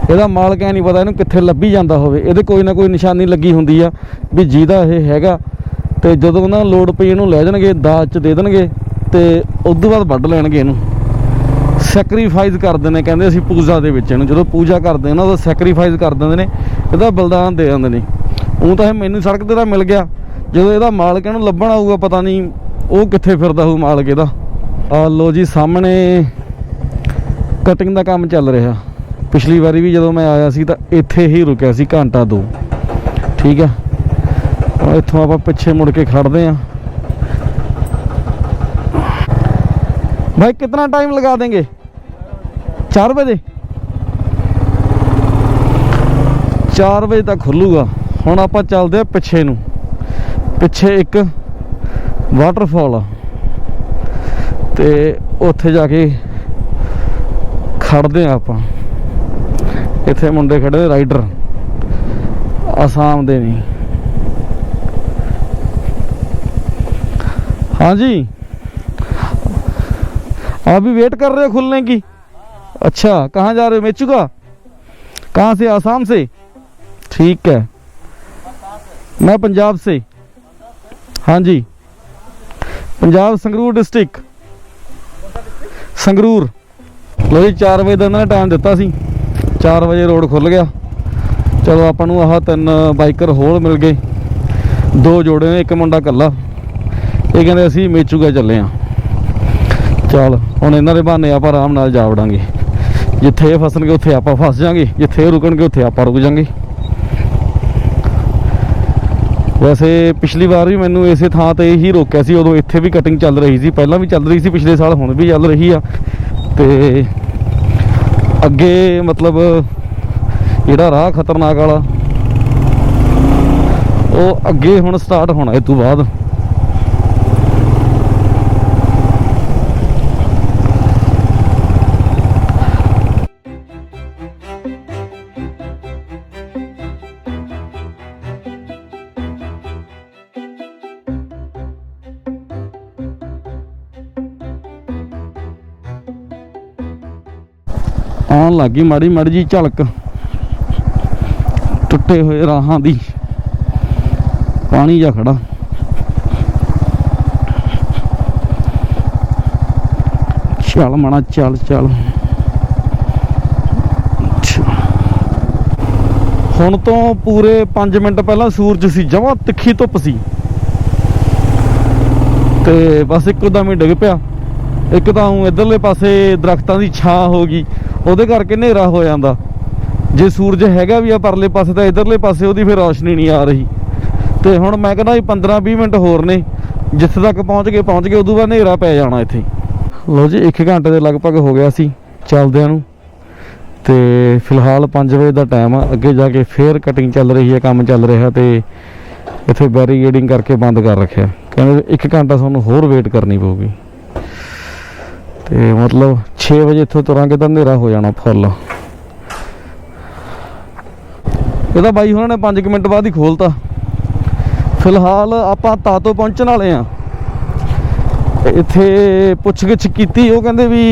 ਇਹਦਾ ਮਾਲਕ ਐ ਨਹੀਂ ਪਤਾ ਇਹਨੂੰ ਕਿੱਥੇ ਲੱਭੀ ਜਾਂਦਾ ਹੋਵੇ। ਇਹਦੇ ਕੋਈ ਨਾ ਕੋਈ ਨਿਸ਼ਾਨੀ ਲੱਗੀ ਹੁੰਦੀ ਆ ਵੀ ਜਿਹਦਾ ਇਹ ਹੈਗਾ। ਤੇ ਜਦੋਂ ਉਹਨਾਂ ਨੂੰ ਲੋੜ ਪਈ ਇਹਨੂੰ ਲੈ ਜਾਣਗੇ, ਦਾਜ ਚ ਦੇ ਦੇਣਗੇ ਤੇ ਉਸ ਤੋਂ ਬਾਅਦ ਵੱਢ ਲੈਣਗੇ ਇਹਨੂੰ। ਸੈਕਰੀਫਾਈਸ ਕਰਦੇ ਨੇ, ਕਹਿੰਦੇ ਅਸੀਂ ਪੂਜਾ ਦੇ ਵਿੱਚ ਇਹਨੂੰ। ਜਦੋਂ ਪੂਜਾ ਕਰਦੇ ਨੇ ਦਾ ਸੈਕਰੀਫਾਈਸ ਕਰ ਦਿੰਦੇ ਨੇ। ਇਹਦਾ ਬਲਿਦਾਨ ਦੇ ਦਿੰਦੇ ਨੇ। ਉਹ ਤਾਂ ਇਹ ਮੈਨੂੰ ਸੜਕ ਤੇ ਤਾਂ ਮਿਲ ਗਿਆ। ਜਦੋਂ ਇਹਦਾ ਮਾਲਕ ਇਹਨੂੰ ਲੱਭਣ ਆਊਗਾ, ਪਤਾ ਨਹੀਂ ਉਹ ਕਿੱਥੇ ਫਿਰਦਾ ਹੋਊ ਮਾਲਕ ਇਹਦਾ। ਆ ਲੋ ਜੀ, ਸਾਹਮਣੇ। ਕਟਿੰਗ ਦਾ ਕੰਮ ਚੱਲ ਰਿਹਾ ਪਿਛਲੀ ਵਾਰੀ ਵੀ ਜਦੋਂ ਮੈਂ ਆਇਆ ਸੀ ਤਾਂ ਇੱਥੇ ਹੀ ਰੁਕਿਆ ਸੀ ਘੰਟਾ ਦੋ ਠੀਕ ਹੈ ਹੁਣ ਇੱਥੋਂ ਆਪਾਂ ਪਿੱਛੇ ਮੁੜ ਕੇ ਖੜਦੇ ਆਂ भाई कितना टाइम लगा देंगे चार बजे ਚਾਰ ਵਜੇ ਤੱਕ ਖੁੱਲੂਗਾ ਹੁਣ ਆਪਾਂ ਚੱਲਦੇ ਆ ਪਿੱਛੇ ਨੂੰ ਪਿੱਛੇ ਇੱਕ ਵਾਟਰਫਾਲ ਆ ਤੇ ਉੱਥੇ ਜਾ ਕੇ ਖੜਦੇ ਆ ਆਪਾਂ ਇੱਥੇ ਮੁੰਡੇ ਖੜੇ ਨੇ ਰਾਈਡਰ ਆਸਾਮ ਦੇ ਨਹੀਂ ਹਾਂਜੀ आप भी वेट कर रहे हो खुलने की अच्छा कहाँ जा रहे हो मेचुका कहाँ से आसाम से ठीक है मैं पंजाब से हाँ जी पंजाब संगरूर डिस्ट्रिक्ट ਸੰਗਰੂਰ ਲੋ ਜੀ 4 ਵਜੇ ਦਾ ਇਹਨਾਂ ਨੇ ਟਾਈਮ ਦਿੱਤਾ ਸੀ। 4 ਵਜੇ ਰੋਡ ਖੁੱਲ ਗਿਆ। ਚਲੋ ਆਪਾਂ ਨੂੰ ਆਹ ਤਿੰਨ ਬਾਈਕਰ ਹੋਰ ਮਿਲ ਗਏ। ਦੋ ਜੋੜੇ ਨੇ, ਇੱਕ ਮੁੰਡਾ ਇਕੱਲਾ। ਇਹ ਕਹਿੰਦੇ ਅਸੀਂ ਮੇਚੂਗਾ ਚੱਲੇ ਆ। ਚੱਲ, ਹੁਣ ਇਹਨਾਂ ਦੇ ਬਹਾਨੇ ਆਪਾਂ ਆਰਾਮ ਨਾਲ ਜਾ ਵੜਾਂਗੇ। ਜਿੱਥੇ ਇਹ ਫਸਣਗੇ, ਉੱਥੇ ਆਪਾਂ ਫਸ ਜਾਾਂਗੇ। ਜਿੱਥੇ ਇਹ ਰੁਕਣਗੇ, ਉੱਥੇ ਆਪਾਂ ਰੁਕ ਜਾਾਂਗੇ। ਵੈਸੇ ਪਿਛਲੀ ਵਾਰ ਵੀ ਮੈਨੂੰ ਇਸੇ ਥਾਂ ਤੇ ਹੀ ਰੋਕਿਆ ਸੀ, ਉਦੋਂ ਇੱਥੇ ਵੀ ਕਟਿੰਗ ਚੱਲ ਰਹੀ ਸੀ। ਪਹਿਲਾਂ ਵੀ ਚੱਲ ਰਹੀ ਸੀ, ਪਿਛਲੇ ਸਾਲ ਹੁਣ ਵੀ ਚੱਲ ਰਹੀ ਆ। ਤੇ ਅੱਗੇ ਮਤਲਬ ਜਿਹੜਾ ਰਾਹ ਖਤਰਨਾਕ ਵਾਲਾ, ਉਹ ਅੱਗੇ ਹੁਣ ਸਟਾਰਟ ਹੋਣਾ, ਇਹ ਤੋਂ ਬਾਅਦ। ਆਉਣ ਗਈ ਮਾੜੀ ਮਾੜੀ ਜੀ ਝਲਕ। ਟੁੱਟੇ ਹੋਏ ਰਾਹਾਂ ਦੀ। ਪਾਣੀ ਜਾ ਖੜਾ। ਚੱਲ ਮਣਾ ਚੱਲ ਚੱਲ। ਹੁਣ ਤੋਂ ਪੂਰੇ 5 ਮਿੰਟ ਪਹਿਲਾਂ ਸੂਰਜ ਸੀ, ਜਮਾ ਤਿੱਖੀ ਧੁੱਪ ਸੀ। ਤੇ ਬਸ ਇੱਕਦਮ ਹੀ ਡਿੱਗ ਪਿਆ। ਇੱਕ ਤਾਂ ਇਧਰਲੇ ਪਾਸੇ ਦਰਖਤਾਂ ਦੀ ਛਾਂ ਹੋ ਗਈ। ਉਹਦੇ ਕਰਕੇ ਹਨੇਰਾ ਹੋ ਜਾਂਦਾ। ਜੇ ਸੂਰਜ ਹੈਗਾ ਵੀ ਆ ਪਰਲੇ ਪਾਸੇ ਤਾਂ ਇਧਰਲੇ ਪਾਸੇ ਉਹਦੀ ਫਿਰ ਰੌਸ਼ਨੀ ਨਹੀਂ ਆ ਰਹੀ। ਤੇ ਹੁਣ ਮੈਂ ਕਹਿੰਦਾ ਵੀ 15 20 ਮਿੰਟ ਹੋਰ ਨੇ, ਜਿੱਥੇ ਤੱਕ ਪਹੁੰਚ ਗਏ ਪਹੁੰਚ ਗਏ, ਉਦੋਂ ਬਾਅਦ ਹਨੇਰਾ ਪੈ ਜਾਣਾ ਇੱਥੇ। ਲੋ ਜੀ 1 ਘੰਟੇ ਦੇ ਲਗਭਗ ਹੋ ਗਿਆ ਸੀ ਚੱਲਦਿਆਂ ਨੂੰ। ਤੇ ਫਿਲਹਾਲ 5 ਵਜੇ ਦਾ ਟਾਈਮ ਆ, ਅੱਗੇ ਜਾ ਕੇ ਫੇਰ ਕਟਿੰਗ ਚੱਲ ਰਹੀ ਹੈ, ਕੰਮ ਚੱਲ ਰਿਹਾ ਤੇ ਇੱਥੇ ਬੈਰੀਗੇਡਿੰਗ ਕਰਕੇ ਬੰਦ ਕਰ ਰੱਖਿਆ। ਕਹਿੰਦੇ 1 ਘੰਟਾ ਤੁਹਾਨੂੰ ਹੋਰ ਵੇਟ ਕਰਨੀ ਪਊਗੀ। ਤੇ ਮਤਲਬ 6 ਵਜੇ ਇੱਥੋਂ ਤੁਰਾਂਗੇ ਤਾਂ ਹਨੇਰਾ ਹੋ ਜਾਣਾ ਫੁੱਲ ਇਹਦਾ ਬਾਈ ਉਹਨਾਂ ਨੇ 5 ਮਿੰਟ ਬਾਅਦ ਹੀ ਖੋਲਤਾ। ਫਿਲਹਾਲ ਆਪਾਂ ਤਾਤੋ ਪਹੁੰਚਣ ਵਾਲੇ ਆ ਇੱਥੇ ਪੁੱਛਗਿੱਛ ਕੀਤੀ, ਉਹ ਕਹਿੰਦੇ ਵੀ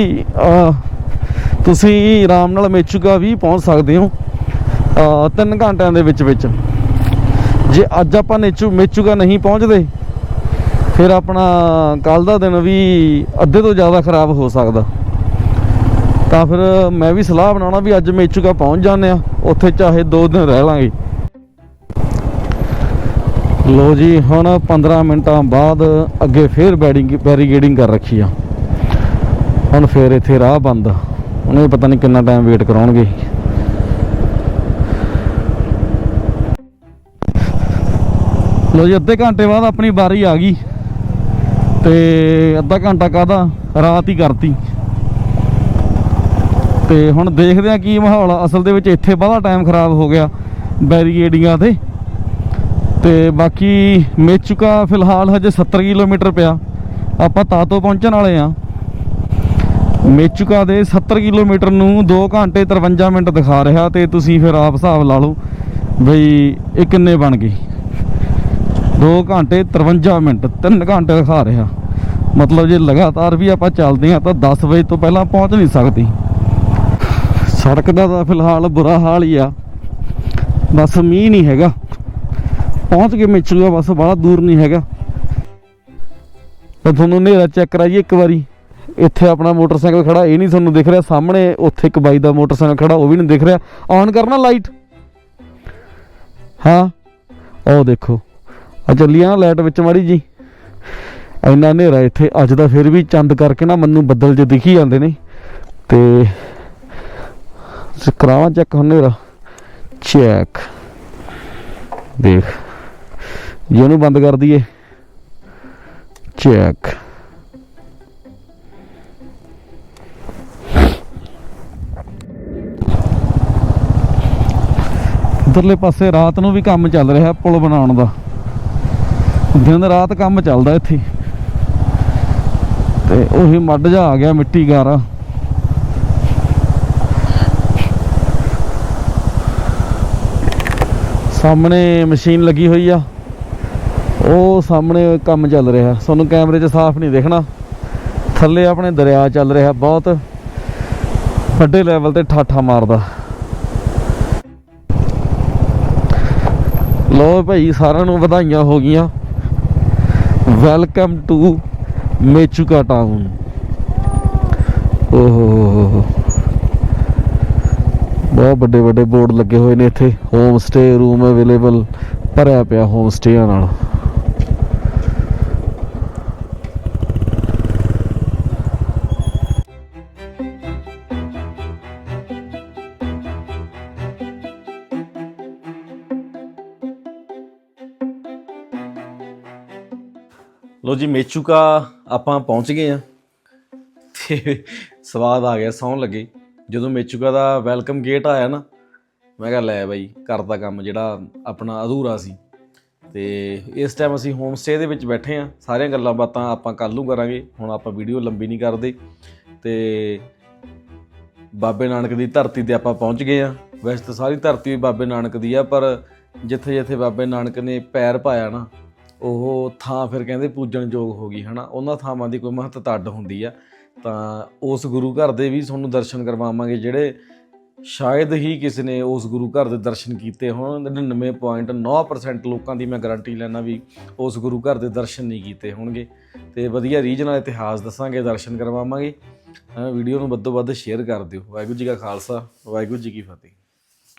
ਤੁਸੀਂ ਆਰਾਮ ਨਾਲ ਮੇਚੂਗਾ ਵੀ ਪਹੁੰਚ ਸਕਦੇ ਹੋ 3 ਘੰਟਿਆਂ ਦੇ ਵਿੱਚ ਵਿੱਚ। ਜੇ ਅੱਜ ਆਪਾਂ ਨੇਚੂ ਮੇਚੂਗਾ ਨਹੀਂ ਪਹੁੰਚਦੇ ਫਿਰ ਆਪਣਾ ਕੱਲ ਦਾ ਦਿਨ ਵੀ ਅੱਧੇ ਤੋਂ ਜ਼ਿਆਦਾ ਖਰਾਬ ਹੋ ਸਕਦਾ। ਤਾਂ ਫਿਰ ਮੈਂ ਵੀ ਸਲਾਹ ਬਣਾਉਣਾ ਵੀ ਅੱਜ ਮੇਚੂਗਾ ਪਹੁੰਚ ਜਾਂਦੇ ਆ ਉੱਥੇ ਚਾਹੇ 2 ਦਿਨ ਰਹਿ ਲਾਂਗੇ। ਲੋ ਜੀ, ਹੁਣ 15 ਮਿੰਟਾਂ ਬਾਅਦ ਅੱਗੇ ਫੇਰ ਬੈਡਿੰਗ ਬੈਰੀਗੇਡਿੰਗ ਕਰ ਰੱਖੀ ਆ। ਹੁਣ ਫੇਰ ਇੱਥੇ ਰਾਹ ਬੰਦ। ਉਹਨੇ ਪਤਾ ਨਹੀਂ ਕਿੰਨਾ ਟਾਈਮ ਵੇਟ ਕਰਾਉਣਗੇ। ਲੋ ਜੀ, ਅੱਧੇ ਘੰਟੇ ਬਾਅਦ ਆਪਣੀ ਵਾਰੀ ਆ ਗਈ। ਤੇ ਅੱਧਾ ਘੰਟਾ ਕਾਦਾ ਰਾਤ ਹੀ ਕਰਤੀ। ਤੇ ਹੁਣ ਦੇਖਦੇ ਆ ਕੀ ਮਾਹੌਲ ਆ। ਅਸਲ ਦੇ ਵਿੱਚ ਇੱਥੇ ਬਾਹਲਾ ਟਾਈਮ ਖਰਾਬ ਹੋ ਗਿਆ ਬੈਰੀਗੇਡਿੰਗਾਂ ਤੇ। ਤੇ ਬਾਕੀ ਮੇਚੁਕਾ ਫਿਲਹਾਲ ਹਜੇ 70 ਕਿਲੋਮੀਟਰ ਪਿਆ। ਆਪਾਂ ਤਾਤੋ ਪਹੁੰਚਣ ਵਾਲੇ ਆ ਮੇਚੁਕਾ ਦੇ 70 ਕਿਲੋਮੀਟਰ ਨੂੰ 2 ਘੰਟੇ 53 ਮਿੰਟ ਦਿਖਾ ਰਿਹਾ ਤੇ ਤੁਸੀਂ ਫਿਰ ਆਪ ਹਿਸਾਬ ਲਾ ਲਓ ਬਈ ਇਹ ਕਿੰਨੇ ਬਣ ਗਏ। 2 ਘੰਟੇ 53 ਮਿੰਟ 3 ਘੰਟੇ ਦਿਖਾ ਰਿਹਾ। ਮਤਲਬ ਜੇ ਲਗਾਤਾਰ ਵੀ ਆਪਾਂ ਚੱਲਦੇ ਆ ਤਾਂ 10 ਵਜੇ ਤੋਂ ਪਹਿਲਾਂ ਪਹੁੰਚ ਨਹੀਂ ਸਕਦੀ। ਸੜਕ ਦਾ ਤਾਂ ਫਿਲਹਾਲ ਬੁਰਾ ਹਾਲ ਹੀ ਆ। ਬਸ ਮੀਂਹ ਨਹੀਂ ਹੈਗਾ। ਪਹੁੰਚ ਕੇ ਮਿਚੂਗਾ ਬਸ ਬੜਾ ਦੂਰ ਨਹੀਂ ਹੈਗਾ। ਤਾਂ ਤੁਹਾਨੂੰ ਹਨੇਰਾ ਚੈੱਕ ਕਰਾਈਏ ਇੱਕ ਵਾਰੀ। ਇੱਥੇ ਆਪਣਾ ਮੋਟਰਸਾਈਕਲ ਖੜਾ ਇਹ ਨਹੀਂ ਤੁਹਾਨੂੰ ਦਿਖ ਰਿਹਾ। ਸਾਹਮਣੇ ਉੱਥੇ ਇੱਕ ਬਾਈ ਦਾ ਮੋਟਰਸਾਈਕਲ ਖੜਾ, ਉਹ ਵੀ ਨਹੀਂ ਦਿਖ ਰਿਹਾ। ਔਨ ਕਰਨਾ ਲਾਈਟ ਹਾਂ। ਉਹ ਦੇਖੋ। ਆ ਚੱਲੀ ਆ ਲਾਈਟ ਵਿੱਚ ਮਾੜੀ ਜੀ ਇੰਨਾ ਹਨੇਰਾ ਇੱਥੇ, ਅੱਜ ਦਾ ਫਿਰ ਵੀ ਚੰਦ ਕਰਕੇ ਨਾ ਮੈਨੂੰ ਬੱਦਲ ਜੇ ਦਿਖੀ ਜਾਂਦੇ ਨੇ। ਤੇ ਕਰਾਵਾਂ ਚੈੱਕ ਹਨੇਰਾ। ਚੈੱਕ ਦੇਖ। ਜੇ ਉਹਨੂੰ ਬੰਦ ਕਰ ਦਈਏ। ਚੈੱਕ ਉਧਰਲੇ ਪਾਸੇ ਰਾਤ ਨੂੰ ਵੀ ਕੰਮ ਚੱਲ ਰਿਹਾ ਪੁਲ ਬਣਾਉਣ ਦਾ। ਦਿਨ ਰਾਤ ਕੰਮ ਚੱਲਦਾ ਇੱਥੇ। ਤੇ ਉਹੀ ਮੱਡ ਜਾ ਆ ਗਿਆ ਮਿੱਟੀ ਗਾਰਾ। ਸਾਹਮਣੇ ਮਸ਼ੀਨ ਲੱਗੀ ਹੋਈ ਆ। ਉਹ ਸਾਹਮਣੇ ਕੰਮ ਚੱਲ ਰਿਹਾ। ਤੁਹਾਨੂੰ ਕੈਮਰੇ 'ਚ ਸਾਫ਼ ਨਹੀਂ ਦਿਖਣਾ। ਥੱਲੇ ਆਪਣੇ ਦਰਿਆ ਚੱਲ ਰਿਹਾ ਬਹੁਤ। ਵੱਡੇ ਲੈਵਲ ਤੇ ਠਾਠਾ ਮਾਰਦਾ। ਲੋ ਭਾਈ, ਸਾਰਿਆਂ ਨੂੰ ਵਧਾਈਆਂ ਹੋ ਗਈਆਂ। ਵੈਲਕਮ ਟੂ ਮੇਚੂਕਾ ਟਾਊਨ ਓਹੋ ਬਹੁਤ ਵੱਡੇ ਵੱਡੇ ਬੋਰਡ ਲੱਗੇ ਹੋਏ ਨੇ ਇੱਥੇ। ਹੋਮ ਸਟੇ ਰੂਮ ਅਵੇਲੇਬਲ ਭਰਿਆ ਪਿਆ ਹੋਮ ਸਟੇਆਂ ਨਾਲ। ਲੋ ਜੀ ਮੇਚੂਕਾ ਆਪਾਂ ਪਹੁੰਚ ਗਏ ਆ ਤੇ ਸਵਾਦ ਆ ਗਿਆ, ਸੌਣ ਲੱਗੇ। ਜਦੋਂ ਮੇਚੂਕਾ ਦਾ ਵੈਲਕਮ ਗੇਟ ਆਇਆ ਨਾ, ਮੈਂ ਕਿਹਾ ਲੈ ਬਾਈ, ਘਰ ਦਾ ਕੰਮ ਜਿਹੜਾ ਆਪਣਾ ਅਧੂਰਾ ਸੀ। ਤੇ ਇਸ ਟਾਈਮ ਅਸੀਂ ਹੋਮ ਸਟੇ ਦੇ ਵਿੱਚ ਬੈਠੇ ਆ ਸਾਰੀਆਂ ਗੱਲਾਂ ਬਾਤਾਂ ਆਪਾਂ ਕੱਲ ਨੂੰ ਕਰਾਂਗੇ। ਹੁਣ ਆਪਾਂ ਵੀਡੀਓ ਲੰਬੀ ਨਹੀਂ ਕਰਦੇ। ਤੇ ਬਾਬੇ ਨਾਨਕ ਦੀ ਧਰਤੀ ਤੇ ਆਪਾਂ ਪਹੁੰਚ ਗਏ ਆ ਵੈਸੇ ਤਾਂ ਸਾਰੀ ਧਰਤੀ ਬਾਬੇ ਨਾਨਕ ਦੀ ਆ, ਪਰ ਜਿੱਥੇ ਜਿੱਥੇ ਬਾਬੇ ਨਾਨਕ ਨੇ ਪੈਰ ਪਾਇਆ ਨਾ ਉਹ ਥਾਂ ਫਿਰ ਕਹਿੰਦੇ ਪੂਜਣਯੋਗ ਹੋ ਗਈ, ਹਨਾ। ਉਹਨਾਂ ਥਾਵਾਂ ਦੀ ਕੋਈ ਮਹੱਤਤਾ ਅੱਡ ਹੁੰਦੀ ਆ। ਤਾਂ ਉਸ ਗੁਰੂ ਘਰ ਦੇ ਵੀ ਤੁਹਾਨੂੰ ਦਰਸ਼ਨ ਕਰਵਾਵਾਂਗੇ, ਜਿਹੜੇ ਸ਼ਾਇਦ ਹੀ ਕਿਸੇ ਨੇ ਉਸ ਗੁਰੂ ਘਰ ਦੇ ਦਰਸ਼ਨ ਕੀਤੇ ਹੋਣ। 99.9% ਲੋਕਾਂ ਦੀ ਮੈਂ ਗਾਰੰਟੀ ਲੈਣਾ ਵੀ ਉਸ ਗੁਰੂ ਘਰ ਦੇ ਦਰਸ਼ਨ ਨਹੀਂ ਕੀਤੇ ਹੋਣਗੇ। ਤੇ ਵਧੀਆ ਰੀਝ ਨਾਲ ਇਤਿਹਾਸ ਦੱਸਾਂਗੇ, ਦਰਸ਼ਨ ਕਰਵਾਵਾਂਗੇ। ਵੀਡੀਓ ਨੂੰ ਵੱਧੋ ਵੱਧ ਸ਼ੇਅਰ ਕਰ ਦਿਓ। ਵਾਹਿਗੁਰੂ ਜੀ ਕਾ ਖਾਲਸਾ, ਵਾਹਿਗੁਰੂ ਜੀ ਕੀ ਫਤਿਹ।